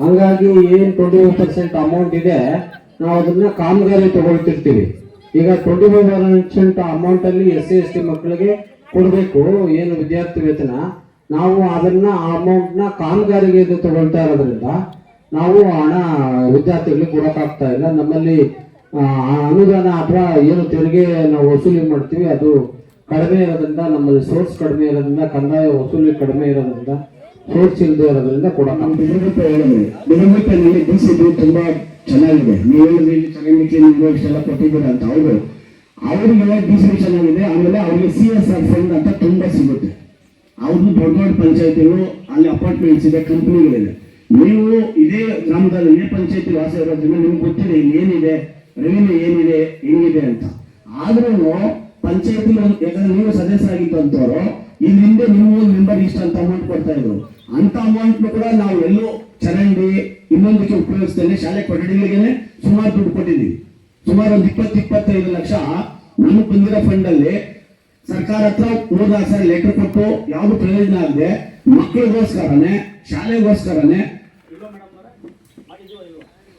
ಹಂಗಾಗಿ ಏನು ಟ್ವೆಂಟಿ ಫೈವ್ ಪರ್ಸೆಂಟ್ ಅಮೌಂಟ್ ಇದೆ, ನಾವು ಅದನ್ನ ಕಾಮಗಾರಿ ತಗೊಳ್ತಿರ್ತೀವಿ. ಈಗ ಟ್ವೆಂಟಿ ಫೈವ್ ಪರ್ಸೆಂಟ್ ಅಮೌಂಟ್ ಅಲ್ಲಿ ಎಸ್ ಸಿ, ಎಸ್ ಟಿ ಮಕ್ಕಳಿಗೆ ಕೊಡಬೇಕು, ಏನು ವಿದ್ಯಾರ್ಥಿ ವೇತನ. ನಾವು ಅದನ್ನ, ಆ ಅಮೌಂಟ್ನ ಕಾಮಗಾರಿಗೆ ತಗೊಳ್ತಾ ಇರೋದ್ರಿಂದ ನಾವು ಹಣ ವಿದ್ಯಾರ್ಥಿಗಳಿಗೆ ಕೊಡೋಕ್ಕಾಗ್ತಾ ಇಲ್ಲ. ನಮ್ಮಲ್ಲಿ ಅನುದಾನ ಅಥವಾ ಏನು ತೆರಿಗೆ ನಾವು ವಸೂಲಿ ಮಾಡ್ತೀವಿ, ಅದು ಕಡಿಮೆ ಇರೋದ್ರಿಂದ ನಮ್ಮಲ್ಲಿ ಸೋರ್ಸ್ ಕಡಿಮೆ ಇರೋದ್ರಿಂದ ಕಂದಾಯ ವಸೂಲಿ ಕಡಿಮೆ ಇರೋದ್ರಿಂದ ಸೋರ್ಸ್ ಇಲ್ಲದೆ ಇರೋದ್ರಿಂದ ಕೂಡ. ಬಿಡುಗಡೆ ಹೇಳಿದ್ರಿ ಬಿಡುಗಡೆನಲ್ಲಿ ಡಿ ಸಿ ತುಂಬಾ ಚೆನ್ನಾಗಿದೆ. ನೀವು ಹೇಳಿದ್ರಿ ಚೆನ್ನಾಗಿ ನೀವು ಕೊಟ್ಟಿದ್ದೀರ ಅಂತ. ಹೌದು. ಅವರಿಗೆ ಡಿ ಸಿ ಚೆನ್ನಾಗಿದೆ. ಆಮೇಲೆ ಅವ್ರಿಗೆ ಸಿ ಎಸ್ ಆರ್ ಫಂಡ್ ಅಂತ ತುಂಬಾ ಸಿಗುತ್ತೆ. ಅವ್ರದ್ದು ದೊಡ್ಡ ದೊಡ್ಡ ಪಂಚಾಯತಿಗಳು ಅಲ್ಲಿ ಅಪಾರ್ಟ್ಮೆಂಟ್ಸ್ ಇದೆ ಕಂಪ್ನಿಗಳಿದೆ ನೀವು ಇದೇ ಗ್ರಾಮದಲ್ಲಿ ಇದೇ ಪಂಚಾಯತಿ ವಾಸ ಇರೋದ್ರಿಂದ ನಿಮ್ಗೆ ಗೊತ್ತಿದೆ ಇಲ್ಲಿ ಏನಿದೆ ರೆವಿನ್ಯೂ ಏನಿದೆ ಹೆಂಗಿದೆ ಅಂತ. ಆದ್ರೂ ಪಂಚಾಯತಿ ಯಾಕಂದ್ರೆ ನೀವು ಸದಸ್ಯರಾಗಿತ್ತು ಅಂತವ್ರು ಇಲ್ಲಿ ಹಿಂದೆ ನೀವು ಮೆಂಬರ್ ಇಷ್ಟ ಅಂತ ಅಮೌಂಟ್ ಕೊಡ್ತಾ ಇದ್ರು. ಅಂತ ಅಮೌಂಟ್ ಕೂಡ ನಾವು ಎಲ್ಲೋ ಚರಂಡಿ, ಇನ್ನೊಂದಕ್ಕೆ ಉಪಯೋಗಿಸ್ತೇನೆ ಶಾಲೆ ಕೊಠಡಿಗಳಿಗೆ ಸುಮಾರು ದುಡ್ಡು ಕೊಟ್ಟಿದ್ದೀವಿ. ಸುಮಾರು ಒಂದು ಇಪ್ಪತ್ತು, ಇಪ್ಪತ್ತೈದು ಲಕ್ಷ ನಮಗೆ ಬಂದಿರೋ ಫಂಡ್ ಅಲ್ಲಿ ಸರ್ಕಾರ ಹತ್ರ ಮೂರ್ನಾಲ್ಕು ಸಾರಿ ಲೆಟರ್ ಕೊಟ್ಟು ಯಾವ್ದು ಪ್ರಯೋಜನ ಆಗದೆ ಮಕ್ಕಳಿಗೋಸ್ಕರನೇ ಶಾಲೆಗೋಸ್ಕರನೇ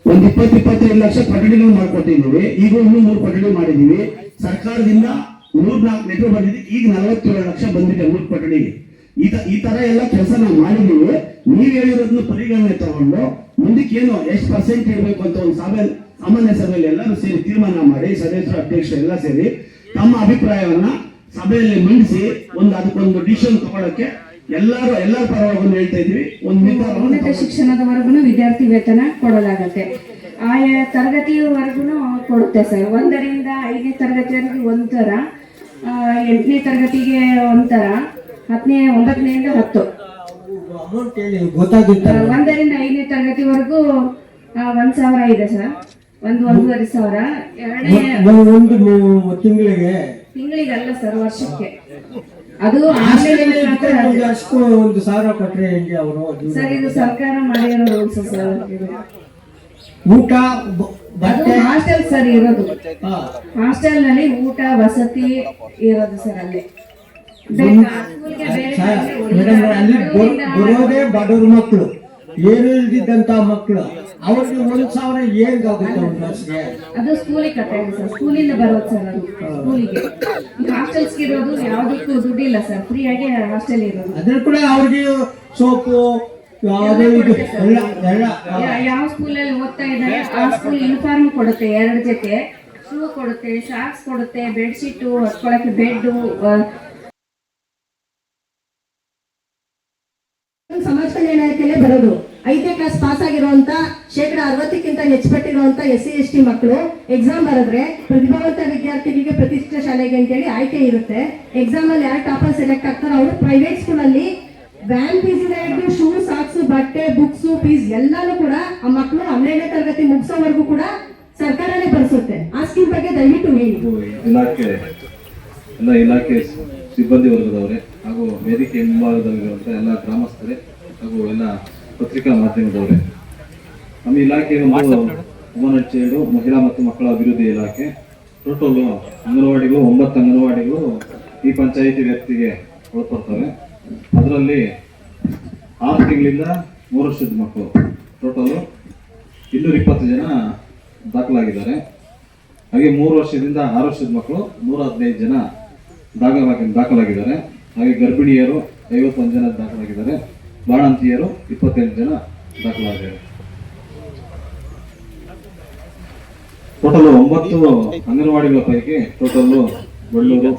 ಒಂದ್ ಇಪ್ಪತ್ತು, ಇಪ್ಪತ್ತೈದು ಲಕ್ಷ ಕೊಠಡಿಗಳು ಮಾಡ್ಕೊಟ್ಟಿದ್ದೀವಿ. ಈಗ ಇನ್ನೂ ಮೂರು ಕೊಠಡಿ ಮಾಡಿದೀವಿ ಸರ್ಕಾರದಿಂದ ಮೂರ್ ನಾಲ್ಕು ಲೆಟರ್ ಬಂದಿದೆ. ಈಗ ನಲವತ್ತೇಳು ಲಕ್ಷ ಬಂದಿದೆ ಮೂರು ಪಟ್ಟಣಿಗೆ ಈ ಈ ತರ ಎಲ್ಲ ಕೆಲಸ ನಾವು ಮಾಡಿದೀವಿ ನೀವ್ ಹೇಳಿರೋದನ್ನ ಪರಿಗಣನೆ ತಗೊಂಡು ಮುಂದಕ್ಕೆ ಏನು ಎಷ್ಟು ಪರ್ಸೆಂಟ್ ಇಡಬೇಕು ಅಂತ ಒಂದು ಸಭೆ ಸಾಮಾನ್ಯ ಸಭೆಯಲ್ಲಿ ಎಲ್ಲರೂ ಸೇರಿ ತೀರ್ಮಾನ ಮಾಡಿ ಸದಸ್ಯರು ಅಧ್ಯಕ್ಷರು ಎಲ್ಲ ಸೇರಿ ತಮ್ಮ ಅಭಿಪ್ರಾಯವನ್ನ ಸಭೆಯಲ್ಲಿ ಮಂಡಿಸಿ ಒಂದು ಅದಕ್ಕೊಂದು ಡಿಸಿಷನ್ ತಗೊಳಕ್ಕೆ ಎಲ್ಲರೂ ಎಲ್ಲರ ಪರವಾಗಿ ಹೇಳ್ತಾ ಇದ್ವಿ ಒಂದು ಉನ್ನತ. ಶಿಕ್ಷಣದವರೆಗೂ ವಿದ್ಯಾರ್ಥಿ ವೇತನ ಕೊಡಲಾಗತ್ತೆ. ಆಯಾ ತರಗತಿಯವರೆಗೂ ಕೊಡುತ್ತೆ ಸರ್. ಒಂದರಿಂದ ಐದನೇ ತರಗತಿವರೆಗೆ ಒಂಥರ ಎಂಟನೇ ತರಗತಿಗೆ ಒಂಥರ ಹತ್ತನೇ ಒಂಬತ್ತನೆಯಿಂದ ಹತ್ತು. ಒಂದರಿಂದ ಐದನೇ ತರಗತಿವರೆಗೂ ಒಂದು ಸಾವಿರ ಇದೆ ಸರ್. ಒಂದು ಒಂದೂವರೆ ಸಾವಿರ. ಎರಡನೇ ತಿಂಗಳಿಗೆ? ತಿಂಗಳಿಗಲ್ಲ ಸರ್ ವರ್ಷಕ್ಕೆ. ಅದು ಒಂದು ಸಾವಿರ ಕೊಟ್ಟರೆ ಸರ್ ಇದು ಸರ್ಕಾರ ಮಾಡಿರೋ ರೂಲ್ಸ್ ಸರ್. ಊಟ ಬಟ್ಟೆ. ಹಾಸ್ಟೆಲ್ ಸರ್ ಇರೋದು. ಹಾಸ್ಟೆಲ್ನಲ್ಲಿ ಊಟ ವಸತಿ ಇರೋದು ಸರ್ ಅಲ್ಲಿ. ಅಲ್ಲಿ ಬರೋದೇ ಬಡವ್ರ ಮಕ್ಕಳು ಏನು ಇಲ್ದಿದ್ದಂತ ಮಕ್ಕಳು ಅವ್ರಿಗೆ ಒಂದ್ ಸಾವಿರ ಏನ್ ಆಗುತ್ತೆ ಅದು ಸ್ಕೂಲಿಗೆ ಕಟ್ಟಾಗಿದೆ ಸರ್ ಸ್ಕೂಲಿಂದ ಬರೋದು ಸರ್ ಅದು ಸ್ಕೂಲಿಗೆ ಹಾಸ್ಟೆಲ್ಸ್ ಇರೋದು ಯಾವ್ದಕ್ಕೂ ದುಡ್ಡಿಲ್ಲ ಸರ್ ಫ್ರೀ ಆಗಿ ಹಾಸ್ಟೆಲ್ ಇರೋದು. ಅದ್ರ ಕೂಡ ಅವ್ರಿಗೆ ಸೋಪು ಅದು ಇದು ಎಲ್ಲ ಯಾವ ಸ್ಕೂಲಲ್ಲಿ ಓದ್ತಾ ಇದ್ದಾರೆ ಆ ಸ್ಕೂಲ್ ಯೂನಿಫಾರ್ಮ್ ಕೊಡುತ್ತೆ ಎರಡು ಜೊತೆ. ಶೂ ಕೊಡುತ್ತೆ ಶಾಕ್ಸ್ ಕೊಡುತ್ತೆ ಬೆಡ್ಶೀಟು ಹೊಸ್ಕೊಳಕ್ಕೆ ಬೆಡ್ ಸಮಾಜ ಕಲ್ಯಾಣ ಇಲಾಖೆಯಲ್ಲೇ ಬರೋದು. ಐದನೇ ಕ್ಲಾಸ್ ಪಾಸ್ ಆಗಿರುವಂತ ಶೇಕಡ ಅರವತ್ತಕ್ಕಿಂತ ಹೆಚ್ಚುಪಟ್ಟಿರುವಂತ ಎಸ್ ಸಿ ಎಸ್ ಟಿ ಮಕ್ಕಳು ಎಕ್ಸಾಮ್ ಬರೆದ್ರೆ ಪ್ರತಿಭಾವಂತ ವಿದ್ಯಾರ್ಥಿಗಳಿಗೆ ಪ್ರತಿಷ್ಠಿತ ಶಾಲೆಗೆ ಅಂತೇಳಿ ಆಯ್ಕೆ ಇರುತ್ತೆ. ಎಕ್ಸಾಮ್ ಅಲ್ಲಿ ಯಾರು ಟಾಪರ್ ಸೆಲೆಕ್ಟ್ ಆಗ್ತಾರೋ ಅವರು ಪ್ರೈವೇಟ್ ಸ್ಕೂಲ್ ಅಲ್ಲಿ ವ್ಯಾನ್ ಫೀಸ್ ಇದೆ ಶೂ ಬಟ್ಟೆ ಬುಕ್ಸ್ ಫೀಸ್ ಎಲ್ಲಾನು ಕೂಡ ಆ ಮಕ್ಕಳು ಹನ್ನೆರಡನೇ ತರಗತಿ ಮುಗಿಸೋವರೆಗೂ ಕೂಡ ಸರ್ಕಾರನೇ ಭರಿಸುತ್ತೆ ಆ ಸ್ಕೀಮ್ ಬಗ್ಗೆ ದಯವಿಟ್ಟು ಇಲಾಖೆ, ಎಲ್ಲ ಇಲಾಖೆ ಸಿಬ್ಬಂದಿ ವರ್ಗದವರೇ ಹಾಗೂ ವೇದಿಕೆ ಹಿಂಭಾಗದಲ್ಲಿರುವಂಥ ಎಲ್ಲ ಗ್ರಾಮಸ್ಥರೇ ಹಾಗೂ ಎಲ್ಲ ಪತ್ರಿಕಾ ಮಾಧ್ಯಮದವರೇ. ನಮ್ಮ ಇಲಾಖೆ ಒಂದು ಮಹಿಳಾ ಮತ್ತು ಮಕ್ಕಳ ಅಭಿವೃದ್ಧಿ ಇಲಾಖೆ. ಟೋಟಲ್ ಅಂಗನವಾಡಿಗಳು ಒಂಬತ್ತು ಅಂಗನವಾಡಿಗಳು ಈ ಪಂಚಾಯಿತಿ ವ್ಯಾಪ್ತಿಗೆ ಒಳಪಡ್ತವೆ. ಅದರಲ್ಲಿ ಆರು ತಿಂಗಳಿಂದ ಮೂರು ವರ್ಷದ ಮಕ್ಕಳು. ಟೋಟಲು ಇನ್ನೂರ ಇಪ್ಪತ್ತು ಜನ ದಾಖಲಾಗಿದ್ದಾರೆ. ಹಾಗೆ ಮೂರು ವರ್ಷದಿಂದ ಆರು ವರ್ಷದ ಮಕ್ಕಳು ನೂರ ಹದಿನೈದು ಜನ ದಾಖಲಾಗಿ ದಾಖಲಾಗಿದ್ದಾರೆ. ಹಾಗೆ ಗರ್ಭಿಣಿಯರು ಐವತ್ತೊಂದು ಜನ ದಾಖಲಾಗಿದ್ದಾರೆ. ಬಾಣಂತಿಯರು ಇಪ್ಪತ್ತೆಂಟು ಜನ ದಾಖಲಾಗಿದ್ದಾರೆ. ಟೋಟಲ್ ಒಂಬತ್ತು ಅಂಗನವಾಡಿಗಳ ಪೈಕಿ ಟೋಟಲ್ ಬಳ್ಳೂರು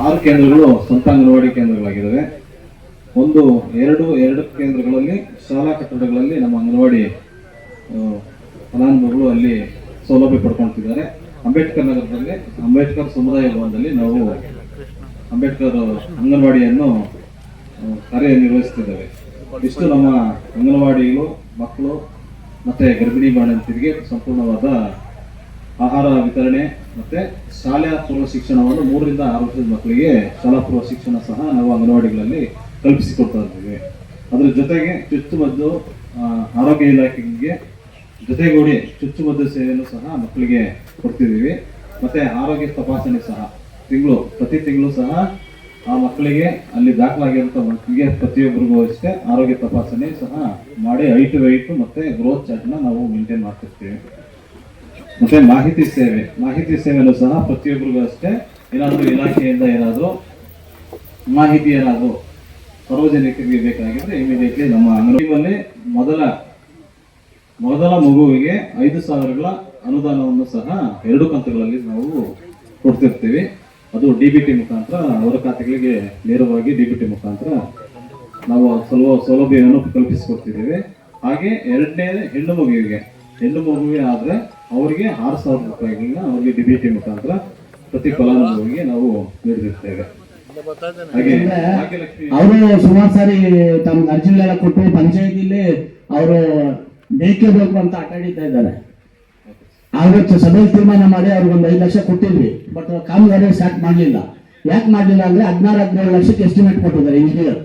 ಆರು ಕೇಂದ್ರಗಳು ಸ್ವಂತ ಅಂಗನವಾಡಿ ಕೇಂದ್ರಗಳಾಗಿದ್ದಾವೆ. ಒಂದು, ಎರಡು ಎರಡು ಕೇಂದ್ರಗಳಲ್ಲಿ, ಶಾಲಾ ಕಟ್ಟಡಗಳಲ್ಲಿ ನಮ್ಮ ಅಂಗನವಾಡಿ ಫಲಾನುಭವಿಗಳು ಅಲ್ಲಿ ಸೌಲಭ್ಯ ಪಡ್ಕೊಳ್ತಿದ್ದಾರೆ. ಅಂಬೇಡ್ಕರ್ ನಗರದಲ್ಲಿ, ಅಂಬೇಡ್ಕರ್ ಸಮುದಾಯ ಭವನದಲ್ಲಿ ನಾವು ಅಂಬೇಡ್ಕರ್ ಅಂಗನವಾಡಿಯನ್ನು ಕಾರ್ಯನಿರ್ವಹಿಸುತ್ತಿದ್ದೇವೆ ಇಷ್ಟು ನಮ್ಮ ಅಂಗನವಾಡಿಗಳು, ಮಕ್ಕಳು, ಮತ್ತೆ ಗರ್ಭಿಣಿ ಬಾಣಂತಿಯರಿಗೆ ಸಂಪೂರ್ಣವಾದ ಆಹಾರ ವಿತರಣೆ ಮತ್ತೆ ಶಾಲೆಯ ಪೂರ್ವ ಶಿಕ್ಷಣವನ್ನು ಮೂರರಿಂದ ಆರು ವರ್ಷದ ಮಕ್ಕಳಿಗೆ ಶಾಲಾ ಪೂರ್ವ ಶಿಕ್ಷಣ ಸಹ ನಾವು ಅಂಗನವಾಡಿಗಳಲ್ಲಿ ಕಲ್ಪಿಸಿಕೊಡ್ತಾ ಇದ್ದೀವಿ. ಅದರ ಜೊತೆಗೆ ಚುಚ್ಚುಮದ್ದು ಆರೋಗ್ಯ ಇಲಾಖೆಗೆ ಜೊತೆಗೂಡಿ ಚುಚ್ಚುಮದ್ದು ಸೇವೆಯನ್ನು ಸಹ ಮಕ್ಕಳಿಗೆ ಕೊಡ್ತಿದ್ದೀವಿ. ಮತ್ತೆ ಆರೋಗ್ಯ ತಪಾಸಣೆ ಸಹ ತಿಂಗಳು, ಪ್ರತಿ ತಿಂಗಳು ಸಹ ಆ ಮಕ್ಕಳಿಗೆ ಅಲ್ಲಿ ದಾಖಲಾಗಿರುವಂಥ ಮಕ್ಕಳಿಗೆ ಪ್ರತಿಯೊಬ್ಬರಿಗೂ ಅಷ್ಟೇ ಆರೋಗ್ಯ ತಪಾಸಣೆ ಸಹ ಮಾಡಿ ಐಟು ವೈಟು ಮತ್ತೆ ಗ್ರೋತ್ ಚಾರ್ಟ್ನ ನಾವು ಮೇಂಟೈನ್ ಮಾಡ್ತಿರ್ತೀವಿ. ಮತ್ತೆ ಮಾಹಿತಿ ಸೇವೆ. ಮಾಹಿತಿ ಸೇವೆಯಲ್ಲೂ ಸಹ ಪ್ರತಿಯೊಬ್ಬರಿಗೂ ಅಷ್ಟೇ. ಏನಾದರೂ ಇಲಾಖೆಯಿಂದ ಏನಾದರೂ ಮಾಹಿತಿ ಏನಾದರೂ ಸಾರ್ವಜನಿಕರಿಗೆ ಬೇಕಾಗಿದ್ರೆ ಇಮಿಡಿಯೇಟ್ಲಿ ನಮ್ಮ ಅಂಗಡಿಯಲ್ಲಿ ಮೊದಲ ಮೊದಲ ಮಗುವಿಗೆ ಐದು ಸಾವಿರಗಳ ಅನುದಾನವನ್ನು ಸಹ ಎರಡು ಕಂತುಗಳಲ್ಲಿ ನಾವು ಕೊಡ್ತಿರ್ತೀವಿ. ಅದು ಡಿ ಬಿ ಟಿ ಮುಖಾಂತರ ಅವರ ಖಾತೆಗಳಿಗೆ ನೇರವಾಗಿ ಡಿ ಬಿ ಟಿ ಮುಖಾಂತರ ನಾವು ಸ್ವಲ್ಪ ಸೌಲಭ್ಯವನ್ನು ಕಲ್ಪಿಸಿಕೊಡ್ತಿದ್ದೀವಿ. ಹಾಗೆ ಎರಡನೇ ಹೆಣ್ಣು ಮಗುವಿಗೆ ಹೆಣ್ಣು ಮಗುವಿಗೆ ಆದರೆ ಅವರಿಗೆ ಆರು ಸಾವಿರ ರೂಪಾಯಿಗಳನ್ನ ಅವರಿಗೆ ಡಿ ಬಿ ಟಿ ಮುಖಾಂತರ ಪ್ರತಿ ಫಲಾನುಭವಿಗೆ ನಾವು ನೀಡಿರುತ್ತೇವೆ ಅವರು ಸುಮಾರು ಸಾರಿ ತಮ್ಮ ಅರ್ಜಿಗಳೆಲ್ಲ ಕೊಟ್ಟು ಪಂಚಾಯತಿಲಿ ಅವರು ಬೇಕೇ ಬೇಕು ಅಂತ ಆಟಾಡಿತಾ ಇದ್ದಾರೆ. ಆವತ್ತು ಸಭೆಯಲ್ಲಿ ತೀರ್ಮಾನ ಮಾಡಿ ಅವ್ರಿಗೆ ಒಂದು ಐದು ಲಕ್ಷ ಕೊಟ್ಟಿದ್ವಿ. ಬಟ್ ಕಾಮಗಾರಿ ಸ್ಟಾರ್ಟ್ ಮಾಡಲಿಲ್ಲ. ಯಾಕೆ ಮಾಡಲಿಲ್ಲ ಅಂದ್ರೆ ಹದಿನಾರು ಹದಿನೇಳು ಲಕ್ಷಕ್ಕೆ ಎಸ್ಟಿಮೇಟ್ ಕೊಟ್ಟಿದ್ದಾರೆ ಇಂಜಿನಿಯರ್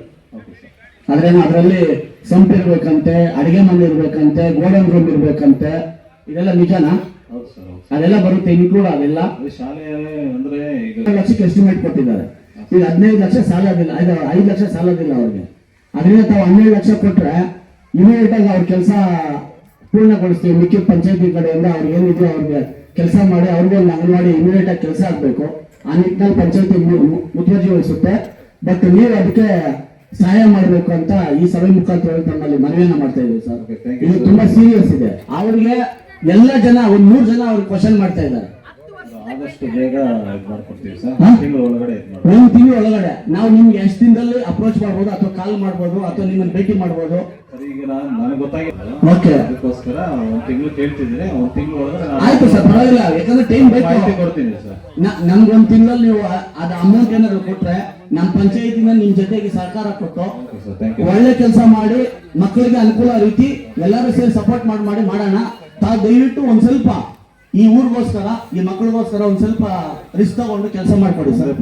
ಆದ್ರೆ ಅದರಲ್ಲಿ ಸಂಪ್ ಇರ್ಬೇಕಂತೆ ಅಡಿಗೆ ಮನೆ ಇರ್ಬೇಕಂತೆ ಗೋಡನ್ ರೂಮ್ ಇರ್ಬೇಕಂತೆ ಇದೆಲ್ಲ ನಿಜನಾ? ಹೌದು ಸರ್ ಹೌದು ಅದೆಲ್ಲ ಬರುತ್ತೆ ಇನ್ಕ್ಲೂಡ್ ಅದೆಲ್ಲ ಅದು ಶಾಲೆಯ ಅಂದ್ರೆ ಈಗ ಲಕ್ಷಕ್ಕೆ ಎಸ್ಟಿಮೇಟ್ ಕೊಟ್ಟಿದ್ದಾರೆ. ಈಗ ಹದಿನೈದು ಲಕ್ಷ ಸಾಲದಿಲ್ಲ ಐದು ಐದು ಲಕ್ಷ ಸಾಲದಿಲ್ಲ ಅವ್ರಿಗೆ. ಅದರಿಂದ ತಾವು ಹನ್ನೆರಡು ಲಕ್ಷ ಕೊಟ್ರೆ ಇಮಿಡಿಯೇಟ್ ಆಗಿ ಅವ್ರ ಕೆಲಸ ಪೂರ್ಣಗೊಳಿಸ್ತೀವಿ ಮಿಕ್ಕಿ ಪಂಚಾಯತಿ ಕಡೆಯಿಂದ ಅವ್ರಿಗೆ ಏನಿದ್ರು ಅವ್ರಿಗೆ ಕೆಲಸ ಮಾಡಿ ಅವ್ರಿಗೆ ಒಂದು ಅಂಗನವಾಡಿ ಇಮಿಡಿಯೇಟ್ ಆಗಿ ಕೆಲಸ ಆಗ್ಬೇಕು. ಆ ನಿಟ್ಟಿನಲ್ಲಿ ಪಂಚಾಯತಿ ಮುತುವರ್ಜಿ ವಹಿಸುತ್ತೆ. ಬಟ್ ನೀವು ಅದಕ್ಕೆ ಸಹಾಯ ಮಾಡಬೇಕು ಅಂತ ಈ ಸಭೆ ಮುಖಾಂತರ ತಮ್ಮಲ್ಲಿ ಮನವಿಯನ್ನ ಮಾಡ್ತಾ ಇದ್ದೀವಿ ಸರ್. ಇದು. ತುಂಬಾ ಸೀರಿಯಸ್ ಇದೆ. ಅವ್ರಿಗೆ ಎಲ್ಲ ಜನ ಒಂದ್ ಮೂರ್ ಜನ ಅವ್ರು ಕ್ವಶನ್ ಮಾಡ್ತಾ ಇದ್ದಾರೆ. ಆದಷ್ಟು ಬೇಗ ಇದು ಮಾಡ್ಕೊಡ್ತೀವಿ ಸರ್. ಹಾ? ತಿಂಗಳ ಒಳಗಡೆ ಒಂದ್ ತಿಂಗಳು ಒಳಗಡೆ. ನಾವು ನಿಮ್ಗೆ ಎಷ್ಟು ದಿನದಲ್ಲಿ ಅಪ್ರೋಚ್ ಮಾಡ್ಬೋದು ಅಥವಾ ಕಾಲ್ ಮಾಡ್ಬೋದು ಅಥವಾ ನಿಮ್ಮನ್ನ ಭೇಟಿ ಮಾಡ್ಬೋದು? ಸರ್ ಈಗ ನಾನು ನನಗೆ ಗೊತ್ತಾಗಿಲ್ಲ Okay. ಅದಕ್ಕೋಸ್ಕರ ಒಂದ್ ತಿಂಗಳು ಕೇಳ್ತಿದ್ದೀನಿ. ಒಂದ್ ತಿಂಗಳ ಒಳಗಡೆ ನಾನು ಆಯ್ತು ಸರ್ ಪರವಾಗಿಲ್ಲ. ಯಾಕಂದ್ರೆ ಟೈಮ್ ಮಾಹಿತಿ ಬೇಕು ಕೊಡ್ತೀನಿ ಸರ್. ಒಂದ್ ನಮ್ಗೊಂದ್ ತಿಂಗಳಲ್ಲಿ ನೀವು ಅದು ಅಮೌಂಟ್ ಏನಾದ್ರು ಕೊಟ್ರೆ ನಮ್ಮ ಪಂಚಾಯತಿನ ನಿಮ್ ಜೊತೆಗೆ ಸರ್ಕಾರ ಕೊಟ್ಟು ಒಳ್ಳೆ ಕೆಲಸ ಮಾಡಿ ಮಕ್ಕಳಿಗೆ ಅನುಕೂಲ ರೀತಿ ಎಲ್ಲರೂ ಸೇರಿ ಸಪೋರ್ಟ್ ಮಾಡಿ ಮಾಡಿ ಮಾಡೋಣ. ತಾವು ದಯವಿಟ್ಟು ಒಂದು ಸ್ವಲ್ಪ ಈ ಊರಿಗೋಸ್ಕರ, ಈ ಮಕ್ಕಳಿಗೋಸ್ಕರ ಒಂದು ಸ್ವಲ್ಪ ರಿಸ್ಕ್ ತಗೊಂಡು ಕೆಲಸ ಮಾಡ್ಕೊಡಿ ಸರ್.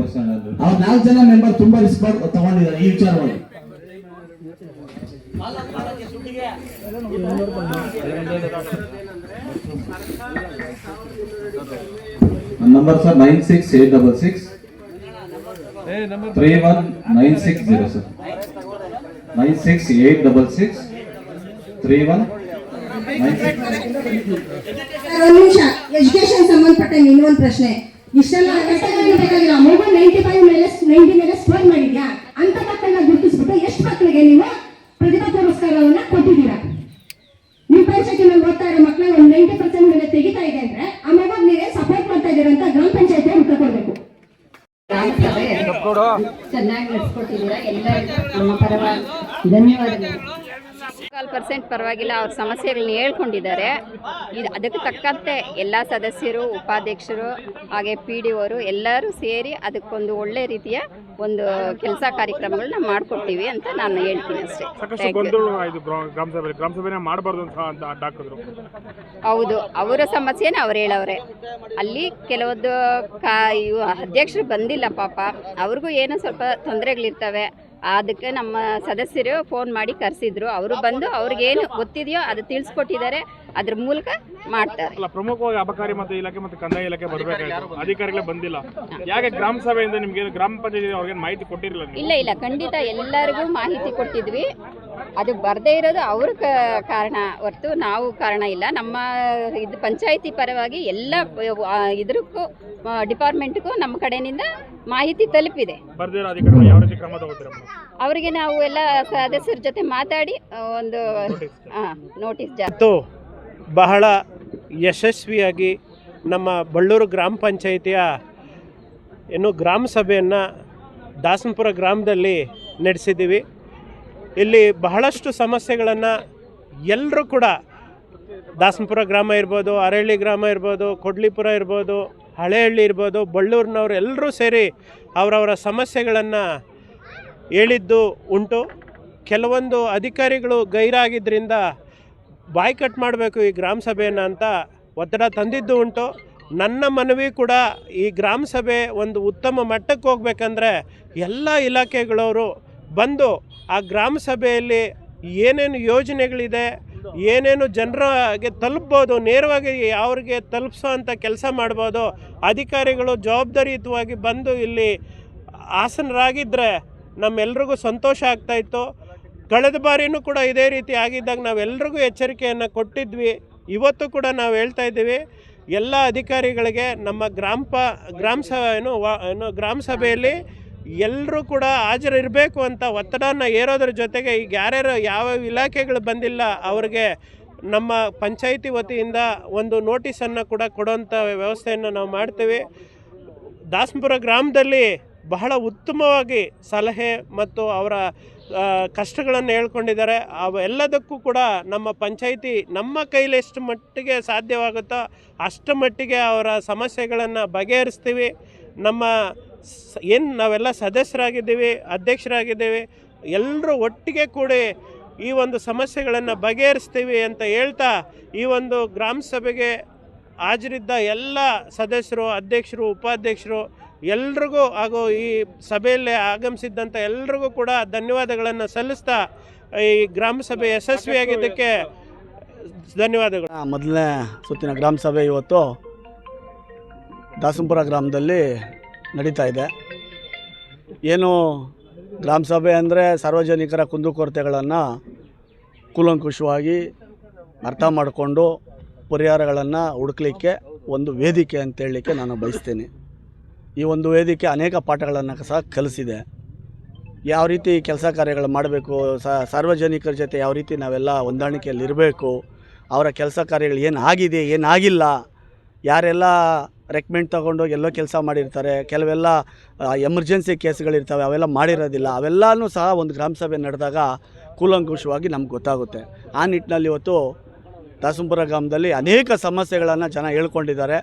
ಅವ್ರ ನಾಲ್ಕು ಜನ ಮೆಂಬರ್ ತುಂಬಾ ರಿಸ್ಕ್ ತಗೊಂಡಿದ್ದಾರೆ, ಈ ವಿಚಾರವಾಗಿ. Number sir nine six eight double six three one nine six zero sir nine six eight double six three one ಒಂದು ನಿಮಿಷ ಎಜುಕೇಶನ್ ಸಂಬಂಧಪಟ್ಟ ಇನ್ನೊಂದು ಪ್ರಶ್ನೆ. ಇಷ್ಟೆಲ್ಲ ಬೇಕಾಗಿಲ್ಲ ಮಗು ನೈಂಟಿ ಫೈವ್ ಮೇಲೆ ನೈಂಟಿ ಮೇಲೆ ಸ್ಕೋರ್ ಮಾಡಿದ್ಯಾ? ಅಂತ ಮಕ್ಕಳನ್ನ ಗುರುತಿಸ್ಬಿಟ್ಟು ಎಷ್ಟು ಮಕ್ಕಳಿಗೆ ನೀವು ಪ್ರತಿಭಾ ಪುರಸ್ಕಾರವನ್ನ ಕೊಟ್ಟಿದ್ದೀರಾ? ನಿಮ್ಮ ಪಂಚಾಯತಿನಲ್ಲಿ ಓದ್ತಾ ಇರೋ ಮಕ್ಕಳ ಒಂದು ನೈಂಟಿ ಪರ್ಸೆಂಟ್ ಮೇಲೆ ತೆಗಿತಾ ಇದೆ ಅಂದ್ರೆ ಆ ಮಗು ನೀವೇ ಸಪೋರ್ಟ್ ಮಾಡ್ತಾ ಇದ್ದೀರಾ ಅಂತ ಗ್ರಾಮ ಪಂಚಾಯತ್ ಉತ್ತರ ಕೊಡ್ಬೇಕು. ಚೆನ್ನಾಗಿ ನಡೆಸ್ಕೊಟ್ಟಿದ್ದೀರಾ? ಎಲ್ಲ ನಮ್ಮ ಪರವಾಗಿ ಧನ್ಯವಾದಗಳು. ಕಾಲ್ ಪರ್ಸೆಂಟ್ ಪರವಾಗಿಲ್ಲ ಅವ್ರ ಸಮಸ್ಯೆಗಳನ್ನ ಹೇಳ್ಕೊಂಡಿದ್ದಾರೆ. ಇದು ಅದಕ್ಕೆ ತಕ್ಕಂತೆ ಎಲ್ಲ ಸದಸ್ಯರು ಉಪಾಧ್ಯಕ್ಷರು ಹಾಗೆ ಪಿ ಡಿ ಒರು ಎಲ್ಲರೂ ಸೇರಿ ಅದಕ್ಕೊಂದು ಒಳ್ಳೆ ರೀತಿಯ ಒಂದು ಕೆಲಸ ಕಾರ್ಯಕ್ರಮಗಳನ್ನ ಮಾಡಿಕೊಡ್ತೀವಿ ಅಂತ ನಾನು ಹೇಳ್ತೀನಿ ಅಷ್ಟೇ. ಹೌದು ಅವರ ಸಮಸ್ಯೆನ ಅವ್ರು ಹೇಳವ್ರೆ. ಅಲ್ಲಿ ಕೆಲವೊಂದು ಕಾ ಇವು ಅಧ್ಯಕ್ಷರು ಬಂದಿಲ್ಲ ಪಾಪ. ಅವ್ರಿಗೂ ಏನೋ ಸ್ವಲ್ಪ ತೊಂದರೆಗಳಿರ್ತವೆ. ಅದಕ್ಕೆ ನಮ್ಮ ಸದಸ್ಯರು ಫೋನ್ ಮಾಡಿ ಕರೆಸಿದ್ರು. ಅವರು ಬಂದು ಅವ್ರಿಗೇನು ಗೊತ್ತಿದೆಯೋ ಅದು ತಿಳಿಸ್ಕೊಟ್ಟಿದ್ದಾರೆ. ಅದ್ರ ಮೂಲಕ ಮಾಡ್ತಾರೆ. ಅಲ್ಲ ಪ್ರಮುಖವಾಗಿ ಅಬಕಾರಿ ಮತ್ತು ಇಲಾಖೆ ಮತ್ತು ಕಂದಾಯ ಇಲಾಖೆ ಬರಬೇಕು ಅಧಿಕಾರಿಗಳೇ ಬಂದಿಲ್ಲ. ಯಾಕೆ ಗ್ರಾಮ ಸಭೆಯಿಂದ ನಿಮ್ಗೆ ಗ್ರಾಮ ಪಂಚಾಯತ್ ಅವ್ರಿಗೆ ಮಾಹಿತಿ ಕೊಟ್ಟಿರಲಿಲ್ಲ ಇಲ್ಲ ಇಲ್ಲ. ಖಂಡಿತ ಎಲ್ಲರಿಗೂ ಮಾಹಿತಿ ಕೊಟ್ಟಿದ್ವಿ. ಅದು ಬರದೇ ಇರೋದು ಅವ್ರ ಕಾರಣ ಹೊರತು ನಾವು ಕಾರಣ ಇಲ್ಲ. ನಮ್ಮ ಇದು ಪಂಚಾಯಿತಿ ಪರವಾಗಿ ಎಲ್ಲ ಆ, ಇದ್ರಕ್ಕೂ ಡಿಪಾರ್ಟ್ಮೆಂಟ್ಗೂ ನಮ್ಮ ಕಡೆಯಿಂದ ಮಾಹಿತಿ ತಲುಪಿದೆ. ಬರ್ದಿರೋ ಅಧಿಕಾರಿಗಳು ಯಾವ ರೀತಿ ಕ್ರಮ ತಗೋತೀರ ಅವರಿಗೆ ನಾವು ಎಲ್ಲ ಸದಸ್ಯರ ಜೊತೆ ಮಾತಾಡಿ ಒಂದು ನೋಟಿಸ್ ಜಾ ಬಹಳ ಯಶಸ್ವಿಯಾಗಿ ನಮ್ಮ ಬಳ್ಳೂರು ಗ್ರಾಮ ಪಂಚಾಯಿತಿಯ ಏನು ಗ್ರಾಮ ಸಭೆಯನ್ನು ದಾಸನಪುರ ಗ್ರಾಮದಲ್ಲಿ ನಡೆಸಿದ್ದೀವಿ. ಇಲ್ಲಿ ಬಹಳಷ್ಟು ಸಮಸ್ಯೆಗಳನ್ನು ಎಲ್ಲರೂ ಕೂಡ ದಾಸನಪುರ ಗ್ರಾಮ ಇರ್ಬೋದು ಅರಳಿ ಗ್ರಾಮ ಇರ್ಬೋದು ಕೊಡ್ಲಿಪುರ ಇರ್ಬೋದು ಹಳೆಹಳ್ಳಿ ಇರ್ಬೋದು, ಬಳ್ಳೂರಿನವ್ರು ಎಲ್ಲರೂ ಸೇರಿ ಅವರವರ ಸಮಸ್ಯೆಗಳನ್ನು ಹೇಳಿದ್ದು ಉಂಟು. ಕೆಲವೊಂದು ಅಧಿಕಾರಿಗಳು ಗೈರಾಗಿದ್ದರಿಂದ ಬಾಯ್ಕಟ್ ಮಾಡಬೇಕು ಈ ಗ್ರಾಮ ಸಭೆಯನ್ನು ಅಂತ ಒತ್ತಡ ತಂದಿದ್ದು ಉಂಟು. ನನ್ನ ಮನವಿ ಕೂಡ ಈ ಗ್ರಾಮ ಸಭೆ ಒಂದು ಉತ್ತಮ ಮಟ್ಟಕ್ಕೆ ಹೋಗ್ಬೇಕಂದ್ರೆ ಎಲ್ಲ ಇಲಾಖೆಗಳವರು ಬಂದು ಆ ಗ್ರಾಮ ಸಭೆಯಲ್ಲಿ ಏನೇನು ಯೋಜನೆಗಳಿದೆ ಏನೇನು ಜನರಿಗೆ ತಲುಪ್ಬೋದು, ನೇರವಾಗಿ ಅವ್ರಿಗೆ ತಲುಪಿಸೋ ಅಂಥ ಕೆಲಸ ಮಾಡ್ಬೋದು, ಅಧಿಕಾರಿಗಳು ಜವಾಬ್ದಾರಿಯುತವಾಗಿ ಬಂದು ಇಲ್ಲಿ ಆಸನರಾಗಿದ್ದರೆ ನಮ್ಮೆಲ್ರಿಗೂ ಸಂತೋಷ ಆಗ್ತಾಯಿತ್ತು ಕಳೆದ ಬಾರಿನೂ ಕೂಡ ಇದೇ ರೀತಿ ಆಗಿದ್ದಾಗ ನಾವೆಲ್ರಿಗೂ ಎಚ್ಚರಿಕೆಯನ್ನು ಕೊಟ್ಟಿದ್ವಿ. ಇವತ್ತು ಕೂಡ ನಾವು ಹೇಳ್ತಾ ಇದ್ದೀವಿ, ಎಲ್ಲ ಅಧಿಕಾರಿಗಳಿಗೆ ನಮ್ಮ ಗ್ರಾಮ ಪ, ಗ್ರಾಮ ಸ, ಏನು ವಾ, ಏನು ಗ್ರಾಮ ಸಭೆಯಲ್ಲಿ ಎಲ್ಲರೂ ಕೂಡ ಹಾಜರಿರಬೇಕು ಅಂತ ಒತ್ತಡನ ಏರೋದ್ರ ಜೊತೆಗೆ ಈಗ ಯಾರ್ಯಾರು ಯಾವ ಇಲಾಖೆಗಳು ಬಂದಿಲ್ಲ, ಅವ್ರಿಗೆ ನಮ್ಮ ಪಂಚಾಯಿತಿ ವತಿಯಿಂದ ಒಂದು ನೋಟಿಸನ್ನು ಕೂಡ ಕೊಡೋಂಥ ವ್ಯವಸ್ಥೆಯನ್ನು ನಾವು ಮಾಡ್ತೀವಿ. ದಾಸಪುರ ಗ್ರಾಮದಲ್ಲಿ ಬಹಳ ಉತ್ತಮವಾಗಿ ಸಲಹೆ ಮತ್ತು ಅವರ ಕಷ್ಟಗಳನ್ನು ಹೇಳ್ಕೊಂಡಿದ್ದಾರೆ. ಅವೆಲ್ಲದಕ್ಕೂ ಕೂಡ ನಮ್ಮ ಪಂಚಾಯಿತಿ ನಮ್ಮ ಕೈಲಿ ಎಷ್ಟು ಮಟ್ಟಿಗೆ ಸಾಧ್ಯವಾಗುತ್ತೋ ಅಷ್ಟು ಮಟ್ಟಿಗೆ ಅವರ ಸಮಸ್ಯೆಗಳನ್ನು ಬಗೆಹರಿಸ್ತೀವಿ. ನಮ್ಮ ಏನು ನಾವೆಲ್ಲ ಸದಸ್ಯರಾಗಿದ್ದೀವಿ, ಅಧ್ಯಕ್ಷರಾಗಿದ್ದೀವಿ ಎಲ್ಲರೂ ಒಟ್ಟಿಗೆ ಕೂಡಿ ಈ ಒಂದು ಸಮಸ್ಯೆಗಳನ್ನು ಬಗೆಹರಿಸ್ತೀವಿ ಅಂತ ಹೇಳ್ತಾ ಈ ಒಂದು ಗ್ರಾಮ ಸಭೆಗೆ ಹಾಜರಿದ್ದ ಎಲ್ಲ ಸದಸ್ಯರು, ಅಧ್ಯಕ್ಷರು, ಉಪಾಧ್ಯಕ್ಷರು, ಎಲ್ರಿಗೂ ಹಾಗೂ ಈ ಸಭೆಯಲ್ಲಿ ಆಗಮಿಸಿದ್ದಂಥ ಎಲ್ರಿಗೂ ಕೂಡ ಧನ್ಯವಾದಗಳನ್ನು ಸಲ್ಲಿಸ್ತಾ ಈ ಗ್ರಾಮ ಸಭೆ ಯಶಸ್ವಿಯಾಗಿದ್ದಕ್ಕೆ ಧನ್ಯವಾದಗಳು. ಮೊದಲನೇ ಸುತ್ತಿನ ಗ್ರಾಮ ಸಭೆ ಇವತ್ತು ದಾಸಂಪುರ ಗ್ರಾಮದಲ್ಲಿ ನಡೀತಾ ಇದೆ. ಏನು ಗ್ರಾಮ ಸಭೆ ಅಂದರೆ ಸಾರ್ವಜನಿಕರ ಕುಂದುಕೊರತೆಗಳನ್ನು ಕೂಲಂಕುಷವಾಗಿ ಅರ್ಥ ಮಾಡಿಕೊಂಡು ಪರಿಹಾರಗಳನ್ನು ಹುಡುಕ್ಲಿಕ್ಕೆ ಒಂದು ವೇದಿಕೆ ಅಂತ ಹೇಳಲಿಕ್ಕೆ ನಾನು ಬಯಸ್ತೀನಿ. ಈ ಒಂದು ವೇದಿಕೆ ಅನೇಕ ಪಾಠಗಳನ್ನು ಸಹ ಕಲಿಸಿದೆ. ಯಾವ ರೀತಿ ಕೆಲಸ ಕಾರ್ಯಗಳು ಮಾಡಬೇಕು ಸಾರ್ವಜನಿಕರ ಜೊತೆ ಯಾವ ರೀತಿ ನಾವೆಲ್ಲ ಹೊಂದಾಣಿಕೆಯಲ್ಲಿರಬೇಕು, ಅವರ ಕೆಲಸ ಕಾರ್ಯಗಳು ಏನಾಗಿದೆ ಏನಾಗಿಲ್ಲ, ಯಾರೆಲ್ಲ ರೆಕಮೆಂಡ್ ತೊಗೊಂಡೋಗಿ ಎಲ್ಲೋ ಕೆಲಸ ಮಾಡಿರ್ತಾರೆ. ಕೆಲವೆಲ್ಲ ಎಮರ್ಜೆನ್ಸಿ ಕೇಸ್ಗಳಿರ್ತವೆ, ಅವೆಲ್ಲ ಮಾಡಿರೋದಿಲ್ಲ. ಅವೆಲ್ಲನೂ ಸಹ ಒಂದು ಗ್ರಾಮ ಸಭೆ ನಡೆದಾಗ ಕೂಲಂಕುಷವಾಗಿ ನಮ್ಗೆ ಗೊತ್ತಾಗುತ್ತೆ. ಆ ನಿಟ್ಟಿನಲ್ಲಿ ಇವತ್ತು ದಾಸಂಪುರ ಗ್ರಾಮದಲ್ಲಿ ಅನೇಕ ಸಮಸ್ಯೆಗಳನ್ನು ಜನ ಹೇಳ್ಕೊಂಡಿದ್ದಾರೆ.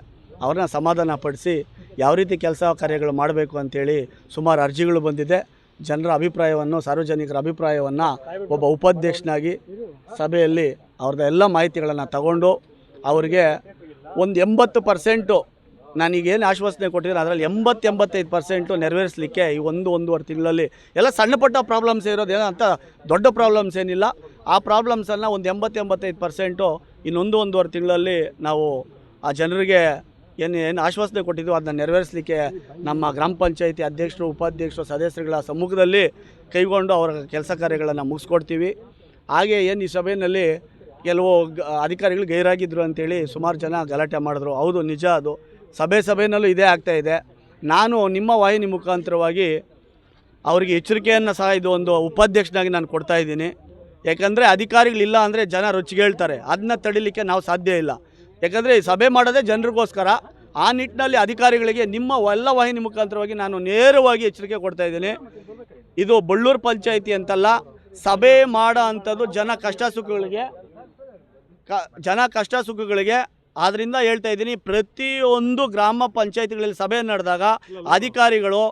ಅವ್ರನ್ನ ಸಮಾಧಾನ ಪಡಿಸಿ ಯಾವ ರೀತಿ ಕೆಲಸ ಕಾರ್ಯಗಳು ಮಾಡಬೇಕು ಅಂತೇಳಿ ಸುಮಾರು ಅರ್ಜಿಗಳು ಬಂದಿದೆ. ಜನರ ಅಭಿಪ್ರಾಯವನ್ನು, ಸಾರ್ವಜನಿಕರ ಅಭಿಪ್ರಾಯವನ್ನು ಒಬ್ಬ ಉಪಾಧ್ಯಕ್ಷನಾಗಿ ಸಭೆಯಲ್ಲಿ ಅವ್ರದ್ದು ಎಲ್ಲ ಮಾಹಿತಿಗಳನ್ನು ತಗೊಂಡು ಅವರಿಗೆ ಒಂದು ಎಂಬತ್ತು ಪರ್ಸೆಂಟು ನಾನೀಗೇನು ಆಶ್ವಾಸನೆ ಕೊಟ್ಟಿದ್ರು ಅದರಲ್ಲಿ ಎಂಬತ್ತು ಎಂಬತ್ತೈದು ಪರ್ಸೆಂಟು ನೆರವೇರಿಸಲಿಕ್ಕೆ ಈ ಒಂದು, ಒಂದೂವರೆ ತಿಂಗಳಲ್ಲಿ ಎಲ್ಲ ಸಣ್ಣ ಪುಟ್ಟ ಪ್ರಾಬ್ಲಮ್ಸ್ ಇರೋದು ಏನೋ ಅಂತ ದೊಡ್ಡ ಪ್ರಾಬ್ಲಮ್ಸ್ ಏನಿಲ್ಲ. ಆ ಪ್ರಾಬ್ಲಮ್ಸನ್ನು ಒಂದು ಎಂಬತ್ತೆಂಬತ್ತೈದು ಪರ್ಸೆಂಟು ಇನ್ನೊಂದು, ಒಂದೂವರೆ ತಿಂಗಳಲ್ಲಿ ನಾವು ಆ ಜನರಿಗೆ ಏನು ಏನು ಆಶ್ವಾಸನೆ ಕೊಟ್ಟಿದ್ವು ಅದನ್ನ ನೆರವೇರಿಸಲಿಕ್ಕೆ ನಮ್ಮ ಗ್ರಾಮ ಪಂಚಾಯಿತಿ ಅಧ್ಯಕ್ಷರು, ಉಪಾಧ್ಯಕ್ಷರು, ಸದಸ್ಯರುಗಳ ಸಮ್ಮುಖದಲ್ಲಿ ಕೈಗೊಂಡು ಅವರ ಕೆಲಸ ಕಾರ್ಯಗಳನ್ನು ಮುಗಿಸ್ಕೊಡ್ತೀವಿ. ಹಾಗೆ ಏನು ಈ ಸಭೆಯಲ್ಲಿ ಕೆಲವು ಅಧಿಕಾರಿಗಳು ಗೈರಾಗಿದ್ದರು ಅಂತೇಳಿ ಸುಮಾರು ಜನ ಗಲಾಟೆ ಮಾಡಿದ್ರು. ಹೌದು, ನಿಜ ಅದು. ಸಭೆ ಸಭೆಯಲ್ಲೂ ಇದೇ ಆಗ್ತಾ ಇದೆ. ನಾನು ನಿಮ್ಮ ವಾಹಿನಿ ಮುಖಾಂತರವಾಗಿ ಅವರಿಗೆ ಎಚ್ಚರಿಕೆಯನ್ನು ಸಹ ಇದು ಒಂದು ಉಪಾಧ್ಯಕ್ಷನಾಗಿ ನಾನು ಕೊಡ್ತಾ ಇದ್ದೀನಿ. ಯಾಕಂದರೆ ಅಧಿಕಾರಿಗಳಿಲ್ಲ ಅಂದರೆ ಜನ ರೊಚ್ಚಿಗೇಳ್ತಾರೆ. ಅದನ್ನ ತಡಿಲಿಕ್ಕೆ ನಾವು ಸಾಧ್ಯ ಇಲ್ಲ. ಯಾಕಂದರೆ ಈ ಸಭೆ ಮಾಡೋದೇ ಜನರಿಗೋಸ್ಕರ. ಆ ನಿಟ್ಟಿನಲ್ಲಿ ಅಧಿಕಾರಿಗಳಿಗೆ ನಿಮ್ಮ ಎಲ್ಲ ವಾಹಿನಿ ಮುಖಾಂತರವಾಗಿ ನಾನು ನೇರವಾಗಿ ಎಚ್ಚರಿಕೆ ಕೊಡ್ತಾ ಇದ್ದೀನಿ. ಇದು ಬಳ್ಳೂರು ಪಂಚಾಯಿತಿ ಅಂತಲ್ಲ, ಸಭೆ ಮಾಡೋ ಅಂಥದ್ದು ಜನ ಕಷ್ಟ ಸುಖಗಳಿಗೆ, ಕ, ಜನ ಕಷ್ಟ ಸುಖಗಳಿಗೆ ಆದ್ದರಿಂದ ಹೇಳ್ತಾ ಇದ್ದೀನಿ ಪ್ರತಿಯೊಂದು ಗ್ರಾಮ ಪಂಚಾಯತಿಗಳಲ್ಲಿ ಸಭೆ ನಡೆದಾಗ ಅಧಿಕಾರಿಗಳು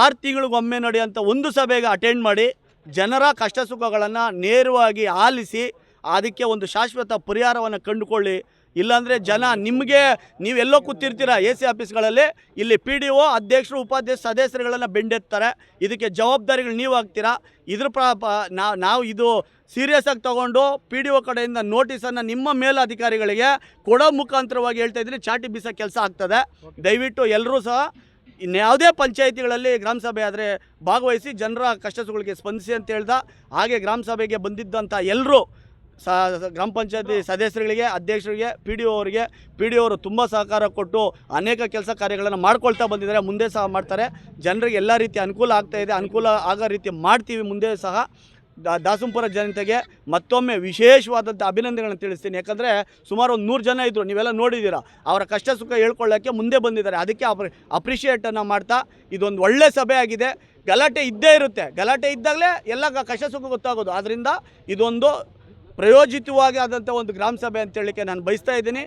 ಆರು ತಿಂಗಳಿಗೊಮ್ಮೆ ನಡೆಯುವಂಥ ಒಂದು ಸಭೆಗೆ ಅಟೆಂಡ್ ಮಾಡಿ ಜನರ ಕಷ್ಟ ಸುಖಗಳನ್ನು ನೇರವಾಗಿ ಆಲಿಸಿ ಅದಕ್ಕೆ ಒಂದು ಶಾಶ್ವತ ಪರಿಹಾರವನ್ನು ಕಂಡುಕೊಳ್ಳಿ. ಇಲ್ಲಾಂದರೆ ಜನ ನಿಮಗೆ ನೀವೆಲ್ಲೋ ಕೂತಿರ್ತೀರ ಎ ಸಿ ಆಫೀಸ್ಗಳಲ್ಲಿ, ಇಲ್ಲಿ ಪಿ ಡಿ ಒ ಅಧ್ಯಕ್ಷರು, ಉಪಾಧ್ಯಕ್ಷ ಸದಸ್ಯರುಗಳನ್ನು ಬೆಂಡೆತ್ತಾರೆ. ಇದಕ್ಕೆ ಜವಾಬ್ದಾರಿಗಳು ನೀವು ಆಗ್ತೀರಾ? ಇದ್ರ ಪ್ರ ನಾವು ಇದು ಸೀರಿಯಸ್ ಆಗಿ ತಗೊಂಡು ಪಿ ಡಿ ಒ ಕಡೆಯಿಂದ ನೋಟಿಸನ್ನು ನಿಮ್ಮ ಮೇಲಧಿಕಾರಿಗಳಿಗೆ ಕೊಡೋ ಮುಖಾಂತರವಾಗಿ ಹೇಳ್ತಾ ಇದ್ದೀನಿ, ಚಾಟಿ ಬೀಸೋ ಕೆಲಸ ಆಗ್ತದೆ. ದಯವಿಟ್ಟು ಎಲ್ಲರೂ ಸಹ ಇನ್ಯಾವುದೇ ಪಂಚಾಯಿತಿಗಳಲ್ಲಿ ಗ್ರಾಮ ಸಭೆ ಆದರೆ ಭಾಗವಹಿಸಿ, ಜನರ ಕಷ್ಟ ಸುಖಗಳಿಗೆ ಸ್ಪಂದಿಸಿ ಅಂತ ಹೇಳ್ದ ಹಾಗೆ ಗ್ರಾಮ ಸಭೆಗೆ ಬಂದಿದ್ದಂಥ ಎಲ್ಲರೂ ಸ ಗ್ರಾಮ ಪಂಚಾಯತಿ ಸದಸ್ಯರುಗಳಿಗೆ ಅಧ್ಯಕ್ಷರಿಗೆ ಪಿ ಡಿ ಒ ಅವರಿಗೆ ಪಿ ಡಿ ಅವರು ತುಂಬ ಸಹಕಾರ ಕೊಟ್ಟು ಅನೇಕ ಕೆಲಸ ಕಾರ್ಯಗಳನ್ನು ಮಾಡ್ಕೊಳ್ತಾ ಬಂದಿದ್ದಾರೆ. ಮುಂದೆ ಸಹ ಮಾಡ್ತಾರೆ. ಜನರಿಗೆ ಎಲ್ಲ ರೀತಿ ಅನುಕೂಲ ಆಗ್ತಾ ಇದೆ. ಅನುಕೂಲ ಆಗೋ ರೀತಿ ಮಾಡ್ತೀವಿ. ಮುಂದೆ ಸಹ ದಾ ದಾಸಂಪುರ ಜನತೆಗೆ ಮತ್ತೊಮ್ಮೆ ವಿಶೇಷವಾದಂಥ ಅಭಿನಂದನೆಗಳನ್ನು ತಿಳಿಸ್ತೀನಿ. ಯಾಕಂದರೆ ಸುಮಾರು ಒಂದು ನೂರು ಜನ ಇದ್ದರು ನೀವೆಲ್ಲ ನೋಡಿದ್ದೀರಾ? ಅವರ ಕಷ್ಟ ಸುಖ ಹೇಳ್ಕೊಳ್ಳೋಕ್ಕೆ ಮುಂದೆ ಬಂದಿದ್ದಾರೆ. ಅದಕ್ಕೆ ಅಪ್ರಿ ಅಪ್ರಿಷಿಯೇಟನ್ನು ಮಾಡ್ತಾ ಇದೊಂದು ಒಳ್ಳೆ ಸಭೆ ಆಗಿದೆ. ಗಲಾಟೆ ಇದ್ದೇ ಇರುತ್ತೆ. ಗಲಾಟೆ ಇದ್ದಾಗಲೇ ಎಲ್ಲ ಕಷ್ಟ ಸುಖ ಗೊತ್ತಾಗೋದು. ಆದ್ದರಿಂದ ಇದೊಂದು ಪ್ರಯೋಜಿತವಾಗಿ ಆದಂಥ ಒಂದು ಗ್ರಾಮ ಸಭೆ ಅಂತ ಹೇಳಲಿಕ್ಕೆ ನಾನು ಬಯಸ್ತಾ ಇದ್ದೀನಿ.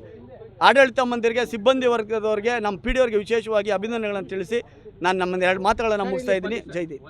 ಆಡಳಿತ ಮಂದಿರಿಗೆ, ಸಿಬ್ಬಂದಿ ವರ್ಗದವರಿಗೆ, ನಮ್ಮ ಪಿ ಡಿ ಅವರಿಗೆ ವಿಶೇಷವಾಗಿ ಅಭಿನಂದನೆಗಳನ್ನು ತಿಳಿಸಿ ನಾನು ನಮ್ಮ ಎರಡು ಮಾತುಗಳನ್ನು ಮುಗಿಸ್ತಾ ಇದ್ದೀನಿ. ಜೈ ದೇವ್